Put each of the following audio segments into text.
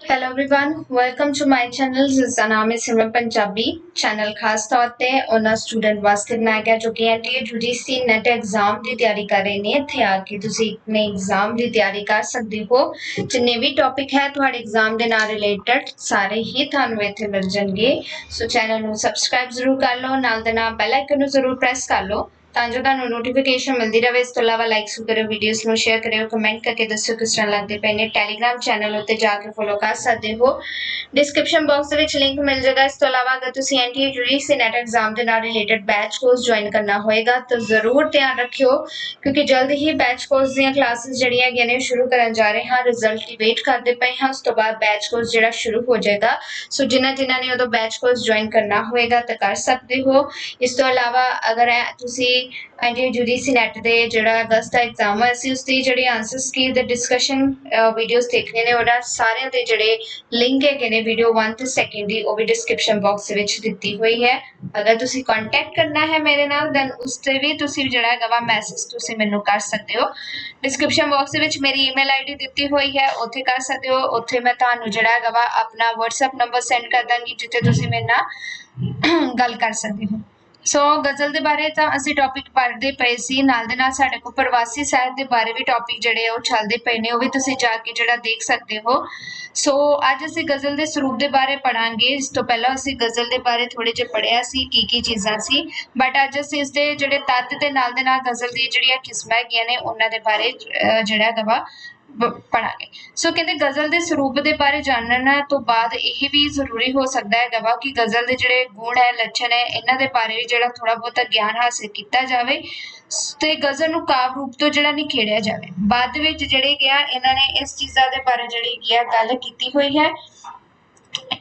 hello everyone welcome to my channel ਜਿਸ ਦਾ ਨਾਮ ਹੈ ਸਿਮਰਨ ਪੰਜਾਬੀ ਚੈਨਲ ਖਾਸ ਤੌਰ ਤੇ ਉਹਨਾਂ ਸਟੂਡੈਂਟ ਵਾਸਤੇ ਬਣਾਇਆ ਗਿਆ ਜੋ ਕਿ ਐਨਟੀਏ ਯੂਜੀਸੀ ਨੈਟ ਐਗਜ਼ਾਮ ਦੀ ਤਿਆਰੀ ਕਰ ਰਹੇ ਨੇ ਇੱਥੇ ਆ ਕੇ ਤੁਸੀਂ ਆਪਣੇ ਐਗਜ਼ਾਮ ਦੀ ਤਿਆਰੀ ਕਰ ਸਕਦੇ ਹੋ ਜਿੰਨੇ ਵੀ ਟੌਪਿਕ ਹੈ ਤੁਹਾਡੇ ਐਗਜ਼ਾਮ ਦੇ ਨਾਲ ਰਿਲੇਟਡ ਸਾਰੇ ਹੀ ਤੁਹਾਨੂੰ ਇੱਥੇ ਮਿਲ ਜਾਣਗੇ ਸੋ ਚੈਨਲ ਨੂੰ ਸਬਸਕ੍ਰਾਈਬ ਜ਼ਰੂਰ ਕਰ ਲਓ ਨਾਲ ਦੇ ਨਾਲ ਬੈਲ ਆਈਕਨ ਨੂੰ ਜ਼ਰੂਰ ਪ੍ਰੈਸ ਕਰ ਲਓ ਤਾਂ ਜੋ ਤੁਹਾਨੂੰ ਨੋਟੀਫਿਕੇਸ਼ਨ ਮਿਲਦੀ ਰਹੇ, ਇਸ ਤੋਂ ਇਲਾਵਾ ਲਾਈਕ ਕਰਿਓ ਵੀਡੀਓਜ਼ ਨੂੰ ਸ਼ੇਅਰ ਕਰਿਓ ਕਮੈਂਟ ਕਰਕੇ ਦੱਸਿਓ ਕਿਸ ਤਰ੍ਹਾਂ ਲੱਗਦੇ ਪਏ ਨੇ ਟੈਲੀਗ੍ਰਾਮ ਚੈਨਲ ਉੱਤੇ ਜਾ ਕੇ ਫੋਲੋ ਕਰ ਸਕਦੇ ਹੋ। ਡਿਸਕ੍ਰਿਪਸ਼ਨ ਬਾਕਸ ਦੇ ਵਿੱਚ ਲਿੰਕ ਮਿਲ ਜਾਏਗਾ। ਇਸ ਤੋਂ ਇਲਾਵਾ ਅਗਰ ਤੁਸੀਂ ਐਨਟੀਏ ਯੂਜੀਸੀ ਨੈਟ ਐਗਜ਼ਾਮ ਦੇ ਨਾਲ ਰਿਲੇਟਡ ਬੈਚ ਕੋਰਸ ਜੁਆਇਨ ਕਰਨਾ ਹੋਏਗਾ, ਤਾਂ ਜ਼ਰੂਰ ਧਿਆਨ ਰੱਖਿਓ, ਕਿਉਂਕਿ ਜਲਦ ਹੀ ਬੈਚ ਕੋਰਸ ਦੀਆਂ ਕਲਾਸਿਸ ਜਿਹੜੀਆਂ ਹੈਗੀਆਂ ਨੇ ਸ਼ੁਰੂ ਕਰਨ ਜਾ ਰਹੇ ਹਾਂ। ਰਿਜ਼ਲਟ ਦੀ ਵੇਟ ਕਰਦੇ ਪਏ ਹਾਂ। ਉਸ ਤੋਂ ਬਾਅਦ ਬੈਚ ਕੋਰਸ ਜਿਹੜਾ ਸ਼ੁਰੂ ਹੋ ਜਾਏਗਾ। ਸੋ ਜਿਨ੍ਹਾਂ ਜਿਨ੍ਹਾਂ ਨੇ ਉਦੋਂ ਬੈਚ ਕੋਰਸ ਜੁਆਇਨ ਕਰਨਾ ਹੋਏਗਾ, ਤਾਂ ਕਰ ਸਕਦੇ ਹੋ। ਇਸ ਤੋਂ ਇਲਾਵਾ ਅਗਰ ਇਹ ਤੁਸੀਂ ਐਨਟੀਏ ਯੂਜੀਸੀ ਨੈਟ ਦੇ ਜਿਹੜਾ ਅਗਸਤ ਦਾ ਐਗਜ਼ਾਮ ਹੈ ਅਸੀਂ ਉਸ ਦੀ ਜਿਹੜੀ ਆਨਸਰਸ ਕੀ ਦੇ ਡਿਸਕਸ਼ਨ ਵੀਡੀਓਜ਼ ਦੇਖਣੇ ਨੇ ਉਹਨਾਂ ਸਾਰਿਆਂ ਦੇ ਜਿਹੜੇ ਲਿੰਕ ਹੈਗੇ ਨੇ ਵੀਡੀਓ 1 ਤੇ 2 ਦੀ, ਉਹ ਵੀ ਡਿਸਕ੍ਰਿਪਸ਼ਨ ਬਾਕਸ ਵਿੱਚ ਦਿੱਤੀ ਹੋਈ ਹੈ। ਅਗਰ ਤੁਸੀਂ ਕੰਟੈਕਟ ਕਰਨਾ ਹੈ ਮੇਰੇ ਨਾਲ ਦੈਨ ਉਸ ਤੇ ਵੀ ਤੁਸੀਂ ਜਿਹੜਾ ਹੈਗਾ ਵਾ ਮੈਸੇਜ ਤੁਸੀਂ ਮੈਨੂੰ ਕਰ ਸਕਦੇ ਹੋ। ਡਿਸਕ੍ਰਿਪਸ਼ਨ ਬਾਕਸ ਦੇ ਵਿੱਚ ਮੇਰੀ ਈਮੇਲ ਆਈਡੀ ਦਿੱਤੀ ਹੋਈ ਹੈ, ਉੱਥੇ ਕਰ ਸਕਦੇ ਹੋ। ਉੱਥੇ ਮੈਂ ਤੁਹਾਨੂੰ ਜਿਹੜਾ ਹੈਗਾ ਵਾ ਆਪਣਾ WhatsApp ਨੰਬਰ ਸੈਂਡ ਕਰ ਦਾਂਗੀ, ਜਿੱਥੇ ਤੁਸੀਂ ਮੇਰੇ ਨਾਲ ਗੱਲ ਕਰ ਸਕਦੇ ਹੋ। ਸੋ ਗਜ਼ਲ ਦੇ ਬਾਰੇ ਤਾਂ ਅਸੀਂ ਟੌਪਿਕ ਪੜ੍ਹਦੇ ਪਏ ਸੀ। ਨਾਲ ਦੇ ਨਾਲ ਸਾਡੇ ਕੋਲ ਪ੍ਰਵਾਸੀ ਸਾਹਿਤ ਦੇ ਬਾਰੇ ਵੀ ਟੌਪਿਕ ਜਿਹੜੇ ਆ ਉਹ ਚੱਲਦੇ ਪਏ ਨੇ, ਉਹ ਵੀ ਤੁਸੀਂ ਜਾ ਕੇ ਜਿਹੜਾ ਦੇਖ ਸਕਦੇ ਹੋ। ਸੋ ਅੱਜ ਅਸੀਂ ਗਜ਼ਲ ਦੇ ਸਰੂਪ ਦੇ ਬਾਰੇ ਪੜਾਂਗੇ ਇਸ ਤੋਂ ਪਹਿਲਾਂ ਅਸੀਂ ਗਜ਼ਲ ਦੇ ਬਾਰੇ ਥੋੜੇ ਜਿਹਾ ਪੜਿਆ ਸੀ, ਕੀ ਕੀ ਚੀਜ਼ਾਂ ਸੀ। ਬਟ ਅੱਜ ਅਸੀਂ ਇਸ ਦੇ ਜਿਹੜੇ ਤੱਤ ਤੇ ਨਾਲ ਦੇ ਨਾਲ ਗਜ਼ਲ ਦੀ ਜਿਹੜੀਆਂ ਕਿਸਮਾਂ ਹੈਗੀਆਂ ਨੇ, ਉਹਨਾਂ ਦੇ ਬਾਰੇ ਜਿਹੜਾ ਹੈਗਾ ਵਾ ਪੜਾਂਗੇ ਸੋ ਕਹਿੰਦੇ ਗਜ਼ਲ ਦੇ ਸਰੂਪ ਦੇ ਬਾਰੇ ਜਾਣਨ ਤੋਂ ਬਾਅਦ ਇਹ ਵੀ ਜ਼ਰੂਰੀ ਹੋ ਸਕਦਾ ਹੈਗਾ ਵਾ ਕਿ ਗਜ਼ਲ ਦੇ ਜਿਹੜੇ ਗੁਣ ਹੈ, ਲੱਛਣ ਹੈ, ਇਹਨਾਂ ਦੇ ਬਾਰੇ ਵੀ ਜਿਹੜਾ ਥੋੜਾ ਬਹੁਤਾ ਗਿਆਨ ਹਾਸਲ ਕੀਤਾ ਜਾਵੇ ਤੇ ਗਜ਼ਲ ਨੂੰ ਕਾਵ ਰੂਪ ਤੋਂ ਜਿਹੜਾ ਨਿਖੇੜਿਆ ਜਾਵੇ। ਬਾਅਦ ਵਿੱਚ ਜਿਹੜੇ ਗਿਆ, ਇਹਨਾਂ ਨੇ ਇਸ ਚੀਜ਼ਾਂ ਦੇ ਬਾਰੇ ਜਿਹੜੀ ਗਿਆ ਗੱਲ ਕੀਤੀ ਹੋਈ ਹੈ।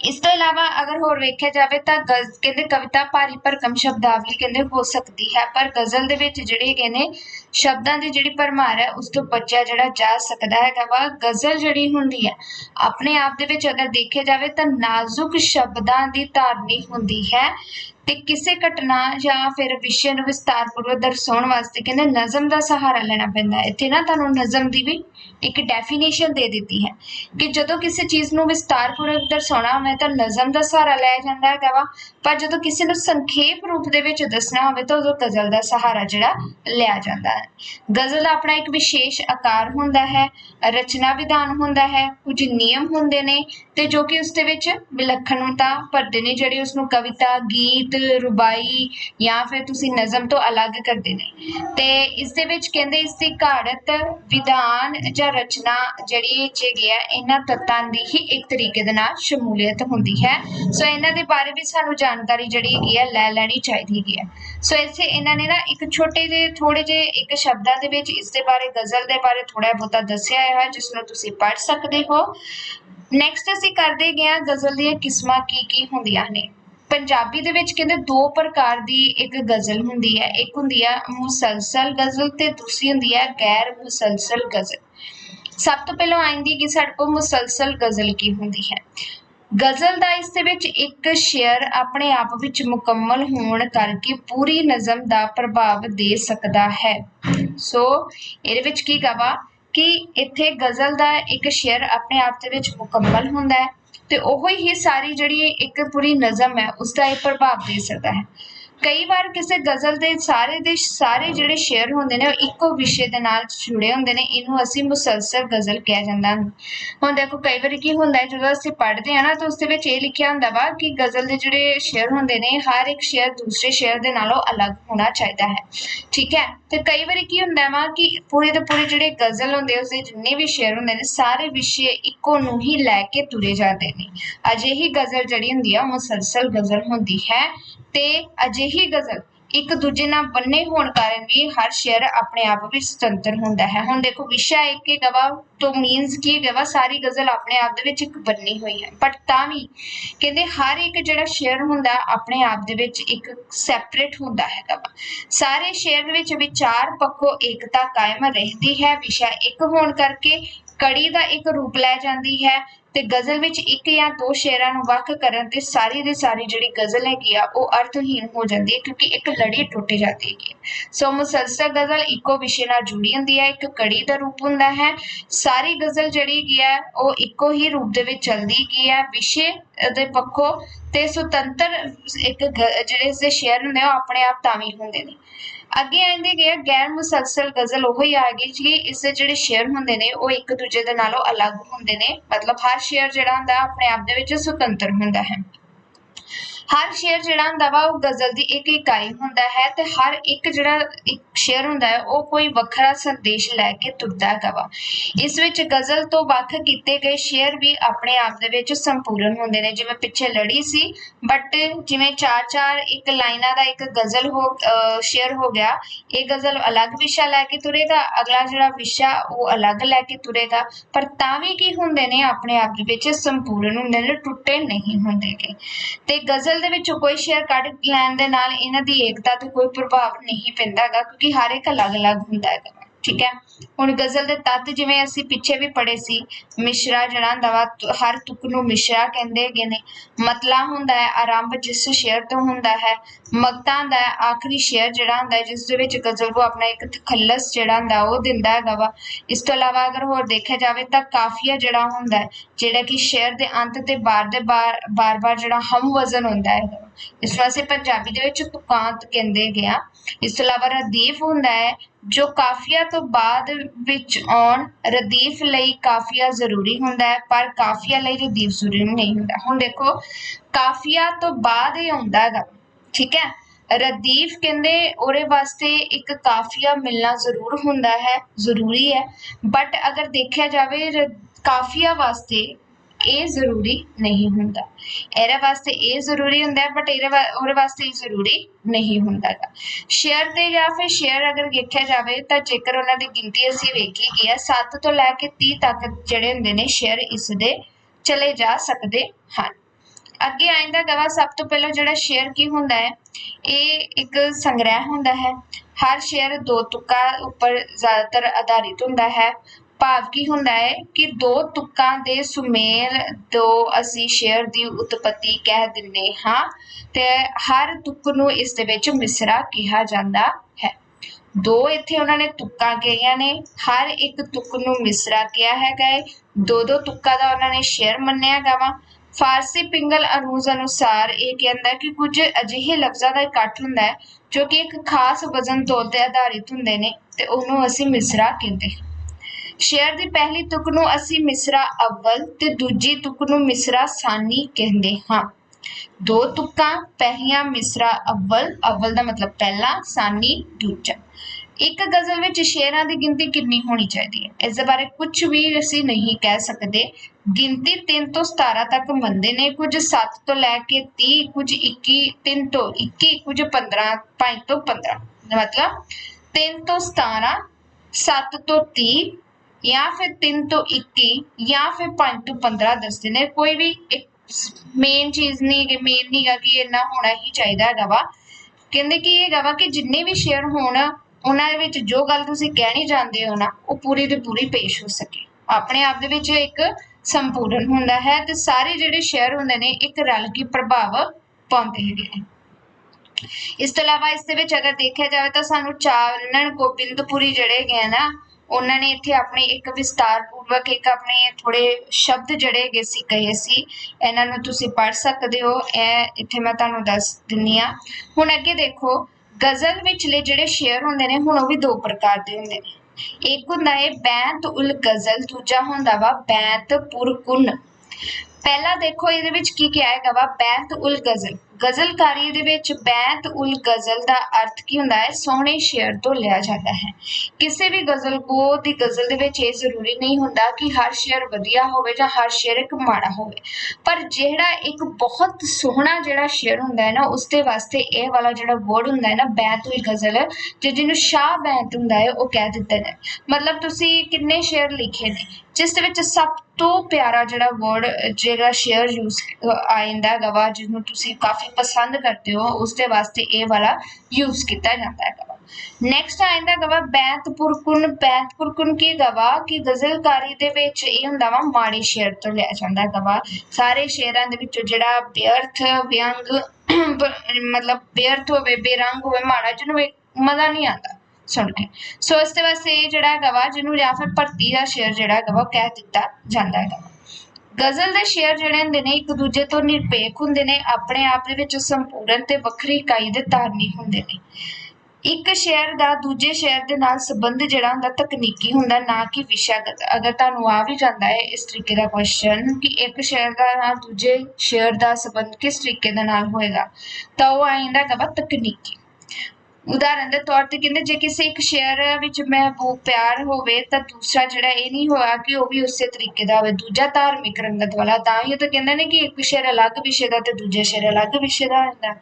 ਇਸ ਤੋਂ ਇਲਾਵਾ ਅਗਰ ਹੋਰ ਵੇਖਿਆ ਜਾਵੇ ਤਾਂ ਗਜ਼, ਕਹਿੰਦੇ ਕਵਿਤਾ ਭਾਰੀ ਭਰਕਮ ਸ਼ਬਦਾਵਲੀ ਕਹਿੰਦੇ ਹੋ ਸਕਦੀ ਹੈ, ਪਰ ਗਜ਼ਲ ਦੇ ਵਿੱਚ ਜਿਹੜੇ ਹੈਗੇ ਨੇ ਸ਼ਬਦਾਂ ਦੀ ਜਿਹੜੀ ਭਰਮਾਰ ਹੈ, ਉਸ ਤੋਂ ਬਚਿਆ ਜਿਹੜਾ ਜਾ ਸਕਦਾ ਹੈਗਾ ਵਾ, ਗਜ਼ਲ ਜਿਹੜੀ ਹੁੰਦੀ ਹੈ, ਆਪਣੇ ਆਪ ਦੇ ਵਿੱਚ ਅਗਰ ਦੇਖਿਆ ਜਾਵੇ ਤਾਂ ਨਾਜ਼ੁਕ ਸ਼ਬਦਾਂ ਦੀ ਧਾਰਨੀ ਹੁੰਦੀ ਹੈ ਤੇ ਕਿਸੇ ਘਟਨਾ ਜਾਂ ਫਿਰ ਵਿਸ਼ੇ ਨੂੰ ਵਿਸਤਾਰਪੂਰਵਕ ਦਰਸਾਉਣ ਵਾਸਤੇ ਕਹਿੰਦੇ ਨਜ਼ਮ ਦਾ ਸਹਾਰਾ ਲੈਣਾ ਪੈਂਦਾ ਇੱਥੇ ਨਾ ਤੁਹਾਨੂੰ ਨਜ਼ਮ ਦੀ ਵੀ ਇੱਕ ਡੈਫੀਨੇਸ਼ਨ ਦੇ ਦਿੱਤੀ ਹੈ ਕਿ ਜਦੋਂ ਕਿਸੇ ਚੀਜ਼ ਨੂੰ ਵਿਸਤਾਰਪੂਰਵਕ ਦਰਸਾਉਣਾ ਹੋਵੇ ਤਾਂ ਨਜ਼ਮ ਦਾ ਸਹਾਰਾ ਲਿਆ ਜਾਂਦਾ ਹੈਗਾ ਵਾ, ਪਰ ਜਦੋਂ ਕਿਸੇ ਨੂੰ ਸੰਖੇਪ ਰੂਪ ਦੇ ਵਿੱਚ ਦੱਸਣਾ ਹੋਵੇ ਤਾਂ ਉਦੋਂ ਗਜ਼ਲ ਦਾ ਸਹਾਰਾ ਜਿਹੜਾ ਲਿਆ ਜਾਂਦਾ ਹੈ। ਗਜ਼ਲ ਆਪਣਾ ਇੱਕ ਵਿਸ਼ੇਸ਼ ਆਕਾਰ ਹੁੰਦਾ ਹੈ, ਰਚਨਾ ਵਿਧਾਨ ਹੁੰਦਾ ਹੈ, ਕੁਝ ਨਿਯਮ ਹੁੰਦੇ ਨੇ ਤੇ ਜੋ ਕਿ ਉਸ ਦੇ ਵਿੱਚ ਵਿਲੱਖਣਤਾ ਭਰਦੇ ਨੇ, ਜਿਹੜੇ ਉਸ ਨੂੰ ਕਵਿਤਾ, ਗੀਤ, ਰੁਬਾਈ ਜਾਂ ਫਿਰ ਤੁਸੀਂ ਨਜ਼ਮ ਤੋਂ ਅਲੱਗ ਕਰਦੇ ਨੇ। ਤੇ ਇਸ ਦੇ ਵਿੱਚ ਕਹਿੰਦੇ ਇਸ ਦੀ ਘਾੜਤ ਵਿਧਾਨ ਜਾਂ ਰਚਨਾ ਜਿਹੜੀ ਚ ਗਿਆ ਇਹਨਾਂ ਤੱਤਾਂ ਦੀ ਹੀ ਇੱਕ ਤਰੀਕੇ ਦੇ ਨਾਲ ਸ਼ਮੂਲੀਅਤ ਹੁੰਦੀ ਹੈ। ਸੋ ਇਹਨਾਂ ਦੇ ਬਾਰੇ ਵੀ ਸਾਨੂੰ ਜਾਣਕਾਰੀ ਜਿਹੜੀ ਹੈਗੀ ਹੈ ਲੈ ਲੈਣੀ ਚਾਹੀਦੀ ਹੈਗੀ ਹੈ ਸੋ ਇੱਥੇ ਇਹਨਾਂ ਨੇ ਨਾ ਇੱਕ ਛੋਟੇ ਜਿਹੇ ਥੋੜੇ ਜਿਹੇ ਇੱਕ ਸ਼ਬਦਾਂ ਦੇ ਵਿੱਚ ਇਸ ਦੇ ਬਾਰੇ, ਗਜ਼ਲ ਦੇ ਬਾਰੇ ਥੋੜਾ ਬਹੁਤਾ ਦੱਸਿਆ ਹੈ, ਜਿਸ ਨੂੰ ਤੁਸੀਂ ਪੜ੍ਹ ਸਕਦੇ ਹੋ। ਨੈਕਸਟ ਅਸੀਂ ਕਰਦੇ ਗਏ ਹਾਂ, ਗਜ਼ਲ ਦੀਆਂ ਕਿਸਮਾਂ ਕੀ ਕੀ ਹੁੰਦੀਆਂ ਨੇ। ਪੰਜਾਬੀ ਦੇ ਵਿੱਚ ਕਹਿੰਦੇ ਦੋ ਪ੍ਰਕਾਰ ਦੀ ਇੱਕ ਗਜ਼ਲ ਹੁੰਦੀ ਹੈ। ਇੱਕ ਹੁੰਦੀ ਹੈ ਮੁਸਲਸਲ ਗਜ਼ਲ ਤੇ ਦੂਸਰੀ ਹੁੰਦੀ ਹੈ ਗੈਰ ਮੁਸਲਸਲ ਗਜ਼ਲ। ਸਭ ਤੋਂ ਪਹਿਲਾਂ ਆਉਂਦੀ ਕਿ ਸਾਡੇ ਕੋਲ ਮੁਸਲਸਲ ਗਜ਼ਲ ਕੀ ਹੁੰਦੀ ਹੈ? ਗਜ਼ਲ ਦਾ ਇਸ ਦੇ ਵਿੱਚ ਇੱਕ ਸ਼ੇਅਰ ਆਪਣੇ ਆਪ ਵਿੱਚ ਮੁਕੰਮਲ ਹੋਣ ਕਰਕੇ ਪੂਰੀ ਨਜ਼ਮ ਦਾ ਪ੍ਰਭਾਵ ਦੇ ਸਕਦਾ ਹੈ। ਸੋ ਇਹਦੇ ਵਿੱਚ ਕੀ ਕਹਾਂ ਕਿ ਇੱਥੇ ਗਜ਼ਲ ਦਾ ਇੱਕ ਸ਼ੇਅਰ ਆਪਣੇ ਆਪ ਦੇ ਵਿੱਚ ਮੁਕੰਮਲ ਹੁੰਦਾ ਹੈ ਤੇ ਉਹੋ ਹੀ ਸਾਰੀ ਜਿਹੜੀ ਇੱਕ ਪੂਰੀ ਨਜ਼ਮ ਹੈ ਉਸ ਦਾ ਇਹ ਪ੍ਰਭਾਵ ਦੇ ਸਕਦਾ ਹੈ। ਕਈ ਵਾਰ ਕਿਸੇ ਗਜ਼ਲ ਦੇ ਸਾਰੇ ਦੇ ਸਾਰੇ ਜਿਹੜੇ ਸ਼ੇਅਰ ਹੁੰਦੇ ਨੇ, ਉਹ ਇੱਕੋ ਵਿਸ਼ੇ ਦੇ ਨਾਲ ਜੁੜੇ ਹੁੰਦੇ ਨੇ, ਇਹਨੂੰ ਅਸੀਂ ਮੁਸਲਸਲ ਗਜ਼ਲ ਕਿਹਾ ਜਾਂਦਾ। ਹੁਣ ਦੇਖੋ, ਕਈ ਵਾਰੀ ਕੀ ਹੁੰਦਾ ਹੈ, ਜਦੋਂ ਅਸੀਂ ਪੜ੍ਹਦੇ ਹਾਂ ਨਾ, ਤਾਂ ਉਸ ਦੇ ਵਿੱਚ ਇਹ ਲਿਖਿਆ ਹੁੰਦਾ ਵਾ ਕਿ ਗਜ਼ਲ ਦੇ ਜਿਹੜੇ ਸ਼ੇਅਰ ਹੁੰਦੇ ਨੇ, ਹਰ ਇੱਕ ਸ਼ੇਅਰ ਦੂਸਰੇ ਸ਼ੇਅਰ ਦੇ ਨਾਲੋਂ ਅਲੱਗ ਹੋਣਾ ਚਾਹੀਦਾ ਹੈ। ਠੀਕ ਹੈ? ਤੇ ਕਈ ਵਾਰੀ ਕੀ ਹੁੰਦਾ ਵਾ ਕਿ ਪੂਰੇ ਦੇ ਪੂਰੇ ਜਿਹੜੇ ਗਜ਼ਲ ਹੁੰਦੇ ਉਸ ਦੇ ਜਿੰਨੇ ਵੀ ਸ਼ੇਅਰ ਹੁੰਦੇ ਨੇ, ਸਾਰੇ ਵਿਸ਼ੇ ਇੱਕੋ ਨੂੰ ਹੀ ਲੈ ਕੇ ਤੁਰੇ ਜਾਂਦੇ ਨੇ। ਅਜਿਹੀ ਗਜ਼ਲ ਜਿਹੜੀ ਹੁੰਦੀ ਆ, ਉਹ ਮੁਸਲਸਲ ਗਜ਼ਲ ਹੁੰਦੀ ਹੈ। ਤੇ ਅਜਿਹੀ ਗਜ਼ਲ ਇੱਕ ਦੂਜੇ ਨਾਲ ਬੰਨੇ ਹੋਣ ਕਾਰਨ ਵੀ ਹਰ ਸ਼ੇਅਰ ਆਪਣੇ ਆਪ ਵਿੱਚ ਸੁਤੰਤਰ ਹੁੰਦਾ ਹੈ। ਹੁਣ ਦੇਖੋ, ਵਿਸ਼ਾ ਇੱਕ ਹੀ ਗਵਾ ਤੋਂ ਮੀਨਸ ਕੀ ਗਵਾ ਸਾਰੀ ਗਜ਼ਲ ਆਪਣੇ ਆਪ ਦੇ ਵਿੱਚ ਇੱਕ ਬੰਨੀ ਹੋਈ ਹੈ। ਬਟ ਤਾਂ ਵੀ ਕਹਿੰਦੇ ਹਰ ਇੱਕ ਜਿਹੜਾ ਸ਼ੇਅਰ ਹੁੰਦਾ, ਆਪਣੇ ਆਪ ਦੇ ਵਿੱਚ ਇੱਕ ਸੈਪਰੇਟ ਹੁੰਦਾ ਹੈਗਾ ਵਾ ਸਾਰੇ ਸ਼ੇਅਰ ਦੇ ਵਿੱਚ ਵਿਚਾਰ, ਪੱਖੋਂ ਏਕਤਾ ਕਾਇਮ ਰਹਿੰਦੀ ਹੈ। ਵਿਸ਼ਾ ਇੱਕ ਹੋਣ ਕਰਕੇ ਕੜੀ ਦਾ ਇੱਕ ਰੂਪ ਲੈ ਜਾਂਦੀ ਹੈ ਤੇ ਗਜ਼ਲ ਵਿੱਚ ਇੱਕ ਜਾਂ ਦੋ ਸ਼ੇਰਾਂ ਨੂੰ ਵੱਖ ਕਰਨ ਤੇ ਸਾਰੀ ਦੀ ਸਾਰੀ ਜਿਹੜੀ ਗਜ਼ਲ ਹੈਗੀ ਆ, ਉਹ ਅਰਥਹੀਨ ਹੋ ਜਾਂਦੀ ਹੈ ਕਿਉਂਕਿ ਇੱਕ ਲੜੀ ਟੁੱਟ ਜਾਂਦੀ ਹੈਗੀ ਹੈ। ਸੋ ਮੁਸਲਸਲ ਗਜ਼ਲ ਇੱਕੋ ਵਿਸ਼ੇ ਨਾਲ ਜੁੜੀ ਹੁੰਦੀ ਹੈ, ਇੱਕ ਕੜੀ ਦਾ ਰੂਪ ਹੁੰਦਾ ਹੈ। ਸਾਰੀ ਗਜ਼ਲ ਜਿਹੜੀ ਹੈਗੀ ਹੈ ਉਹ ਇੱਕੋ ਹੀ ਰੂਪ ਦੇ ਵਿੱਚ ਚੱਲਦੀ ਹੈਗੀ ਹੈ ਵਿਸ਼ੇ ਦੇ ਪੱਖੋਂ ਤੇ ਸੁਤੰਤਰ ਇੱਕ ਗ- ਜਿਹੜੇ ਇਸਦੇ ਸ਼ੇਅਰ ਹੁੰਦੇ ਆ, ਉਹ ਆਪਣੇ ਆਪ ਤਾਂ ਵੀ ਹੁੰਦੇ ਨੇ। ਅੱਗੇ ਆਂਦੇ ਗਏ ਗੈਰ ਮੁਸਲਸਲ ਗਜ਼ਲ ਉਹ ਹੀ ਆ ਗਈ ਜੀ ਇਸ ਦੇ ਜਿਹੜੇ ਸ਼ੇਅਰ ਹੁੰਦੇ ਨੇ, ਉਹ ਇੱਕ ਦੂਜੇ ਦੇ ਨਾਲੋਂ ਅਲੱਗ ਹੁੰਦੇ ਨੇ। ਮਤਲਬ ਹਰ ਸ਼ੇਅਰ ਜਿਹੜਾ ਹੁੰਦਾ, ਆਪਣੇ ਆਪ ਦੇ ਵਿੱਚ ਸੁਤੰਤਰ ਹੁੰਦਾ ਹੈ। ਹਰ ਸ਼ੇਅਰ ਜਿਹੜਾ ਹੁੰਦਾ ਵਾ, ਉਹ ਗਜ਼ਲ ਦੀ ਇੱਕ ਇਕਾਈ ਹੁੰਦਾ ਹੈ ਤੇ ਹਰ ਇੱਕ ਜਿਹੜਾ ਇੱਕ ਸ਼ੇਅਰ ਹੁੰਦਾ ਹੈ, ਉਹ ਕੋਈ ਵੱਖਰਾ ਸੰਦੇਸ਼ ਲੈ ਕੇ ਤੁਰਦਾ ਹੈਗਾ ਵਾ। ਇਸ ਵਿੱਚ ਗਜ਼ਲ ਤੋਂ ਵੱਖ ਕੀਤੇ ਗਏ ਸ਼ੇਅਰ ਵੀ ਆਪਣੇ ਆਪ ਦੇ ਵਿੱਚ ਸੰਪੂਰਨ ਹੁੰਦੇ ਨੇ, ਜਿਵੇਂ ਪਿੱਛੇ ਲੜੀ ਸੀ ਬਟ ਜਿਵੇਂ ਚਾਰ ਚਾਰ ਇੱਕ ਲਾਈਨਾਂ ਦਾ ਇੱਕ ਗਜ਼ਲ ਹੋ ਸ਼ੇਅਰ ਹੋ ਗਿਆ, ਇਹ ਗਜ਼ਲ ਅਲੱਗ ਵਿਸ਼ਾ ਲੈ ਕੇ ਤੁਰੇਗਾ, ਅਗਲਾ ਜਿਹੜਾ ਵਿਸ਼ਾ ਉਹ ਅਲੱਗ ਲੈ ਕੇ ਤੁਰੇਗਾ, ਪਰ ਤਾਂ ਵੀ ਕੀ ਹੁੰਦੇ ਨੇ, ਆਪਣੇ ਆਪ ਦੇ ਵਿੱਚ ਸੰਪੂਰਨ ਹੁੰਦੇ ਨੇ, ਟੁੱਟੇ ਨਹੀਂ ਹੁੰਦੇਗੇ ਤੇ ਗਜ਼ਲ ਦੇ ਵਿੱਚੋਂ ਕੋਈ ਸ਼ੇਅਰ ਕੱਢ ਲੈਣ ਦੇ ਨਾਲ ਇਹਨਾਂ ਦੀ ਏਕਤਾ ਤੇ ਕੋਈ ਪ੍ਰਭਾਵ ਨਹੀਂ ਪੈਂਦਾਗਾ ਕਿਉਂਕਿ ਹਰ ਇੱਕ ਅਲੱਗ-ਅਲੱਗ ਹੁੰਦਾ ਹੈਗਾ। ਠੀਕ ਹੈ। ਹੁਣ ਗਜ਼ਲ ਦੇ ਤੱਤ ਜਿਵੇਂ ਅਸੀਂ ਪਿੱਛੇ ਵੀ ਪੜ੍ਹੇ ਸੀ, ਮਿਸ਼ਰਾ ਜਿਹੜਾ ਹੁੰਦਾ ਵਾ ਹਰ ਤੁਕ ਨੂੰ ਮਿਸ਼ਰਾ ਕਹਿੰਦੇ ਹੈਗੇ ਨੇ। ਮਤਲਾ ਹੁੰਦਾ ਹੈ, ਆਰੰਭ ਜਿਸ ਸ਼ੇਅਰ ਤੋਂ ਹੁੰਦਾ ਹੈ ਮਕਤਾ ਹੁੰਦਾ ਆਖਰੀ ਸ਼ੇਅਰ ਜਿਹੜਾ ਹੁੰਦਾ ਹੈ, ਜਿਸ ਦੇ ਵਿੱਚ ਗਜ਼ਲ ਨੂੰ ਆਪਣਾ ਇੱਕ ਤਖੱਲਸ ਜਿਹੜਾ ਹੁੰਦਾ ਉਹ ਦਿੰਦਾ ਹੈਗਾ ਵਾ। ਇਸ ਤੋਂ ਇਲਾਵਾ ਅਗਰ ਹੋਰ ਦੇਖਿਆ ਜਾਵੇ ਤਾਂ ਕਾਫੀਆ ਜਿਹੜਾ ਹੁੰਦਾ ਹੈ, ਜਿਹੜਾ ਕਿ ਸ਼ੇਅਰ ਦੇ ਅੰਤ ਤੇ ਬਾਰ ਦੇ ਬਾਰ ਬਾਰ-ਬਾਰ ਜਿਹੜਾ ਹਮ ਵਜ਼ਨ ਹੁੰਦਾ ਹੈ। ਇਸ ਨੂੰ ਅਸੀਂ ਪੰਜਾਬੀ ਦੇ ਵਿੱਚ ਤੁਕਾਂਤ ਕਹਿੰਦੇ ਗਿਆ ਇਸ ਤੋਂ ਇਲਾਵਾ ਰਦੀਫ ਹੁੰਦਾ ਹੈ ਜੋ ਕਾਫੀਆ ਤੋਂ ਬਾਅਦ ਵਿੱਚ ਆਉਣ ਰਦੀਫ ਲਈ ਕਾਫੀਆ ਜ਼ਰੂਰੀ ਹੁੰਦਾ ਹੈ, ਪਰ ਕਾਫੀਆ ਲਈ ਰਦੀਫ ਜ਼ਰੂਰੀ ਨਹੀਂ ਹੁੰਦਾ। ਹੁਣ ਦੇਖੋ, ਕਾਫੀਆ ਤੋਂ ਬਾਅਦ ਹੀ ਆਉਂਦਾ ਹੈਗਾ, ਠੀਕ ਹੈ? ਰਦੀਫ ਕਹਿੰਦੇ ਉਹਦੇ ਵਾਸਤੇ ਇੱਕ ਕਾਫੀਆ ਮਿਲਣਾ ਜ਼ਰੂਰ ਹੁੰਦਾ ਹੈ, ਜ਼ਰੂਰੀ ਹੈ। ਬਟ ਅਗਰ ਦੇਖਿਆ ਜਾਵੇ, ਰ- ਕਾਫੀਆ ਵਾਸਤੇ ਇਹ ਜ਼ਰੂਰੀ ਨਹੀਂ ਹੁੰਦਾ। ਇਹਦੇ ਵਾਸਤੇ ਇਹ ਜ਼ਰੂਰੀ ਹੁੰਦਾ ਬਟ ਇਹਦੇ ਉਹਦੇ ਵਾਸਤੇ ਇਹ ਜ਼ਰੂਰੀ ਨਹੀਂ ਹੁੰਦਾ ਸ਼ੇਅਰ ਤੇ ਜਾਂ ਫਿਰ ਸ਼ੇਅਰ ਅਗਰ ਦੇਖਿਆ ਜਾਵੇ ਤਾਂ ਜੇਕਰ ਉਹਨਾਂ ਦੀ ਗਿਣਤੀ ਅਸੀਂ ਵੇਖੀ ਗਈ ਹੈ 7 ਤੋਂ ਲੈ ਕੇ 30 ਤੱਕ ਜਿਹੜੇ ਹੁੰਦੇ ਨੇ ਸ਼ੇਅਰ ਇਸ ਦੇ ਚਲੇ ਜਾ ਸਕਦੇ ਹਨ। ਅੱਗੇ ਆਇੰਦਾ ਗਵਾ ਸਭ ਤੋਂ ਪਹਿਲਾਂ ਜਿਹੜਾ ਸ਼ੇਅਰ ਕੀ ਹੁੰਦਾ ਹੈ, ਇਹ ਇੱਕ ਸੰਗ੍ਰਹਿ ਹੁੰਦਾ ਹੈ। ਹਰ ਸ਼ੇਅਰ ਦੋ ਤੁਕਾਂ ਉੱਪਰ ਜ਼ਿਆਦਾਤਰ ਆਧਾਰਿਤ ਹੁੰਦਾ ਹੈ। ਭਾਵ ਕੀ ਹੁੰਦਾ ਹੈ ਕਿ ਦੋ ਤੁਕਾਂ ਦੇ ਸੁਮੇਲ ਤੋਂ ਅਸੀਂ ਸ਼ੇਅਰ ਦੀ ਉਤਪਤੀ ਕਹਿ ਦਿੰਦੇ ਹਾਂ ਤੇ ਹਰ ਤੁਕ ਨੂੰ ਇਸ ਦੇ ਵਿੱਚ ਮਿਸਰਾ ਕਿਹਾ ਜਾਂਦਾ ਹੈ। ਦੋ ਇੱਥੇ ਉਹਨਾਂ ਨੇ ਤੁਕਾਂ ਕਹੀਆਂ ਨੇ, ਹਰ ਇੱਕ ਤੁਕ ਨੂੰ ਮਿਸਰਾ ਕਿਹਾ ਹੈਗਾ ਹੈ। ਦੋ ਦੋ ਤੁਕਾਂ ਦਾ ਉਹਨਾਂ ਨੇ ਸ਼ੇਅਰ ਮੰਨਿਆ ਗਾ ਵਾ। ਫਾਰਸੀ ਪਿੰਗਲ ਅਰੂਜ਼ ਅਨੁਸਾਰ ਇਹ ਕਹਿੰਦਾ ਕਿ ਕੁਝ ਅਜਿਹੇ ਲਫ਼ਜ਼ਾਂ ਦਾ ਇਕੱਠ ਹੁੰਦਾ ਹੈ ਜੋ ਕਿ ਇੱਕ ਖਾਸ ਵਜ਼ਨ ਤੌਰ ਤੇ ਆਧਾਰਿਤ ਹੁੰਦੇ ਨੇ ਤੇ ਉਹਨੂੰ ਅਸੀਂ ਮਿਸਰਾ ਕਹਿੰਦੇ ਹਾਂ। ਸ਼ੇਅਰ ਦੀ ਪਹਿਲੀ ਤੁਕ ਨੂੰ ਅਸੀਂ ਮਿਸਰਾ ਅਵਲ ਤੇ ਦੂਜੀ ਤੁਕ ਨੂੰ ਮਿਸਰਾ ਸਾਨੀ ਕਹਿੰਦੇ ਹਾਂ। ਦੋ ਤੁਕਾਂ, ਪਹਿਲੀਆਂ ਮਿਸਰਾ ਅਵਲ ਅਵਲ ਦਾ ਮਤਲਬ ਪਹਿਲਾ, ਸਾਨੀ, ਦੂਜਾ। ਇੱਕ ਗਜ਼ਲ ਵਿੱਚ ਸ਼ੇਰਾਂ ਦੀ ਗਿਣਤੀ ਕਿੰਨੀ ਹੋਣੀ ਚਾਹੀਦੀ ਹੈ? ਇਸ ਦੇ ਬਾਰੇ ਕੁਝ ਵੀ ਅਸੀਂ ਨਹੀਂ ਕਹਿ ਸਕਦੇ। ਗਿਣਤੀ 3 ਤੋਂ 17 ਤੱਕ ਮੰਨਦੇ ਨੇ। ਕੁਝ 7 ਤੋਂ ਲੈ ਕੇ 30 ਕੁਝ 21 3 ਤੋਂ 21 ਕੁਝ 15 5 ਤੋਂ 15 ਮਤਲਬ 3 ਤੋਂ 17 7 ਤੋਂ 30 ਜਾਂ ਫਿਰ 3 ਤੋਂ 21 ਜਾਂ ਫਿਰ 5 ਤੋਂ 15 ਦੱਸਦੇ ਨੇ। ਕੋਈ ਵੀ ਇੱਕ ਮੇਨ ਚੀਜ਼ ਨਹੀਂ ਕਿ ਮੇਨ ਨਹੀਂ ਗਾ ਕਿ ਇੰਨਾ ਹੋਣਾ ਹੀ ਚਾਹੀਦਾ ਹੈਗਾ ਵਾ। ਕਹਿੰਦੇ ਕਿ ਇਹ ਵਾ ਕਿ ਜਿੰਨੇ ਵੀ ਸ਼ੇਅਰ ਹੋਣ, ਉਹਨਾਂ ਦੇ ਵਿੱਚ ਜੋ ਗੱਲ ਤੁਸੀਂ ਕਹਿਣੀ ਚਾਹੁੰਦੇ ਹੋ ਨਾ, ਉਹ ਪੂਰੀ ਦੀ ਪੂਰੀ ਪੇਸ਼ ਹੋ ਸਕੇ। ਆਪਣੇ ਆਪ ਦੇ ਵਿੱਚ ਇੱਕ ਸੰਪੂਰਨ ਹੁੰਦਾ ਹੈ ਤੇ ਸਾਰੇ ਜਿਹੜੇ ਸ਼ੇਅਰ ਹੁੰਦੇ ਨੇ, ਇੱਕ ਰਲ ਕੇ ਪ੍ਰਭਾਵ ਪਾਉਂਦੇ ਹੈਗੇ ਨੇ। ਇਸ ਤੋਂ ਇਲਾਵਾ ਇਸ ਦੇ ਵਿੱਚ ਅਗਰ ਦੇਖਿਆ ਜਾਵੇ ਤਾਂ ਸਾਨੂੰ ਚਾਨਣ ਗੋਬਿੰਦਪੁਰੀ ਜਿਹੜੇ ਹੈਗੇ ਆ ਨਾ ਉਹਨਾਂ ਨੇ ਇੱਥੇ ਆਪਣੇ ਇੱਕ ਵਿਸਤਾਰ ਪੂਰਵਕ ਇੱਕ ਆਪਣੇ ਥੋੜੇ ਸ਼ਬਦ ਜਿਹੜੇ ਹੈਗੇ ਸੀ, ਕਹੇ ਸੀ। ਇਹਨਾਂ ਨੂੰ ਤੁਸੀਂ ਪੜ੍ਹ ਸਕਦੇ ਹੋ। ਇਹ ਇੱਥੇ ਮੈਂ ਤੁਹਾਨੂੰ ਦੱਸ ਦਿੰਨੀ ਆ ਹੁਣ ਅੱਗੇ ਦੇਖੋ, ਗਜ਼ਲ ਵਿਚਲੇ ਜਿਹੜੇ ਸ਼ੇਅਰ ਹੁੰਦੇ ਨੇ, ਹੁਣ ਉਹ ਵੀ ਦੋ ਪ੍ਰਕਾਰ ਦੇ ਹੁੰਦੇ ਨੇ। ਇੱਕ ਹੁੰਦਾ ਹੈ, ਬੈਂਤ ਉਲ ਗਜ਼ਲ, ਦੂਜਾ ਹੁੰਦਾ ਵਾ, ਬੈਂਤ ਪੁਰਕੁਨ। ਪਹਿਲਾ ਦੇਖੋ, ਇਹਦੇ ਵਿੱਚ ਕੀ ਕਿਹਾ ਹੈਗਾ ਵਾ, ਬੈਂਤ ਉਲ ਗਜ਼ਲ। ਗਜ਼ਲਕਾਰੀ ਦੇ ਵਿੱਚ ਬੈਂਤ ਉਲ ਗਜ਼ਲ ਦਾ ਅਰਥ ਕੀ ਹੁੰਦਾ ਹੈ? ਸੋਹਣੇ ਸ਼ੇਅਰ ਤੋਂ ਲਿਆ ਜਾਂਦਾ ਹੈ। ਕਿਸੇ ਵੀ ਗਜ਼ਲ ਕੋ ਦੀ ਗਜ਼ਲ ਦੇ ਵਿੱਚ ਇਹ ਜ਼ਰੂਰੀ ਨਹੀਂ ਹੁੰਦਾ ਕਿ ਹਰ ਸ਼ੇਅਰ ਵਧੀਆ ਹੋਵੇ ਜਾਂ ਹਰ ਸ਼ੇਅਰ ਇੱਕ ਮਾੜਾ ਹੋਵੇ। ਪਰ ਜਿਹੜਾ ਇੱਕ ਬਹੁਤ ਸੋਹਣਾ ਜਿਹੜਾ ਸ਼ੇਅਰ ਹੁੰਦਾ ਹੈ ਨਾ, ਉਸ ਦੇ ਵਾਸਤੇ ਇਹ ਵਾਲਾ ਜਿਹੜਾ ਵਰਡ ਹੁੰਦਾ ਹੈ ਨਾ, ਬੈਂਤ ਉਲ ਗਜ਼ਲ, ਜੇ ਜਿਹਨੂੰ ਸ਼ਾਹ ਬੈਂਤ ਹੁੰਦਾ ਹੈ, ਉਹ ਕਹਿ ਦਿੱਤਾ ਹੈ ਮਤਲਬ ਤੁਸੀਂ ਕਿੰਨੇ ਸ਼ੇਅਰ ਲਿਖੇ ਨੇ? ਜਿਸ ਦੇ ਵਿੱਚ ਸਭ ਤੋਂ ਪਿਆਰਾ ਜਿਹੜਾ ਵਰਡ ਜਿਹੜਾ ਸ਼ੇਅਰ ਯੂਜ਼ ਆਇੰਦਾ ਹੈਗਾ ਵਾ, ਜਿਹਨੂੰ ਤੁਸੀਂ ਕਾਫੀ ਪਸੰਦ ਕਰਦੇ ਹੋ ਉਸ ਦੇ ਵਾਸਤੇ ਇਹ ਵਾਲਾ ਯੂਜ਼ ਕੀਤਾ ਜਾਂਦਾ ਹੈਗਾ ਨੈਕਸਟ ਆਇੰਦਾ ਗਵਾ ਬੈਤ ਪੁਰਕੁਨ ਕੀ ਗਵਾ ਕਿ ਗਜ਼ਲਕਾਰੀ ਦੇ ਵਿੱਚ ਇਹ ਹੁੰਦਾ ਵਾ, ਮਾੜੇ ਸ਼ੇਰ ਤੋਂ ਲਿਆ ਜਾਂਦਾ ਗਵਾ ਸਾਰੇ ਸ਼ੇਰਾਂ ਦੇ ਵਿੱਚੋਂ ਜਿਹੜਾ ਬੇਅਰਥ ਵਿਅੰਗ ਮਤਲਬ ਬੇਅਰਥ ਹੋਵੇ, ਬੇਰੰਗ ਹੋਵੇ, ਮਾੜਾ, ਜਿਹਨੂੰ ਮਜ਼ਾ ਨਹੀਂ ਆਉਂਦਾ। ਸੁਣ ਕੇ ਸੋ ਇਸ ਦੇ ਵਾਸਤੇ ਇਹ ਜਿਹੜਾ ਹੈਗਾ ਵਾ ਜਿਹਨੂੰ ਜਾਂ ਫਿਰ ਭਰਤੀ ਦਾ ਸ਼ੇਰ ਜਿਹੜਾ ਹੈਗਾ ਵਾ, ਉਹ ਕਹਿ ਦਿੱਤਾ ਜਾਂਦਾ ਹੈਗਾ ਵਾ। ਗਜ਼ਲ ਦੇ ਸ਼ੇਰ ਜਿਹੜੇ ਹੁੰਦੇ ਨੇ, ਇੱਕ ਦੂਜੇ ਤੋਂ ਨਿਰਪੇਖ ਹੁੰਦੇ ਨੇ, ਆਪਣੇ ਆਪ ਦੇ ਵਿੱਚ ਸੰਪੂਰਨ ਤੇ ਵੱਖਰੀ ਇਕਾਈ ਦੇ ਧਾਰਨੀ ਹੁੰਦੇ ਨੇ। ਇੱਕ ਸ਼ਹਿਰ ਦਾ ਦੂਜੇ ਸ਼ਹਿਰ ਦੇ ਨਾਲ ਸੰਬੰਧ ਜਿਹੜਾ ਹੁੰਦਾ, ਤਕਨੀਕੀ ਹੁੰਦਾ, ਨਾ ਕਿ ਵਿਸ਼ਾਗਤ। ਅਗਰ ਤੁਹਾਨੂੰ ਆ ਵੀ ਜਾਂਦਾ ਹੈ ਇਸ ਤਰੀਕੇ ਦਾ ਕੁਐਸਚਨ ਕਿ ਇੱਕ ਸ਼ਹਿਰ ਦਾ ਨਾਲ ਦੂਜੇ ਸ਼ਹਿਰ ਦਾ ਸੰਬੰਧ ਕਿਸ ਤਰੀਕੇ ਦੇ ਨਾਲ ਹੋਏਗਾ, ਤਾਂ ਉਹ ਆਇੰਦਾ ਹੈਗਾ ਵਾ ਤਕਨੀਕੀ। ਉਦਾਹਰਨ ਦੇ ਤੌਰ ਤੇ ਕਹਿੰਦੇ, ਜੇ ਕਿਸੇ ਇੱਕ ਸ਼ੇਅਰ ਵਿੱਚ ਮਹਿਬੂਬ ਪਿਆਰ ਹੋਵੇ ਤਾਂ ਦੂਸਰਾ ਜਿਹੜਾ ਇਹ ਨਹੀਂ ਹੋਇਆ ਕਿ ਉਹ ਵੀ ਉਸੇ ਤਰੀਕੇ ਦਾ ਹੋਵੇ। ਦੂਜਾ ਧਾਰਮਿਕ ਰੰਗਤ ਵਾਲਾ, ਤਾਂ ਹੀ ਉਹ ਤਾਂ ਕਹਿੰਦੇ ਨੇ ਕਿ ਇੱਕ ਸ਼ੇਰ ਅਲੱਗ ਵਿਸ਼ੇ ਦਾ ਤੇ ਦੂਜਾ ਸ਼ੇਰ ਅਲੱਗ ਵਿਸ਼ੇ ਦਾ ਹੁੰਦਾ।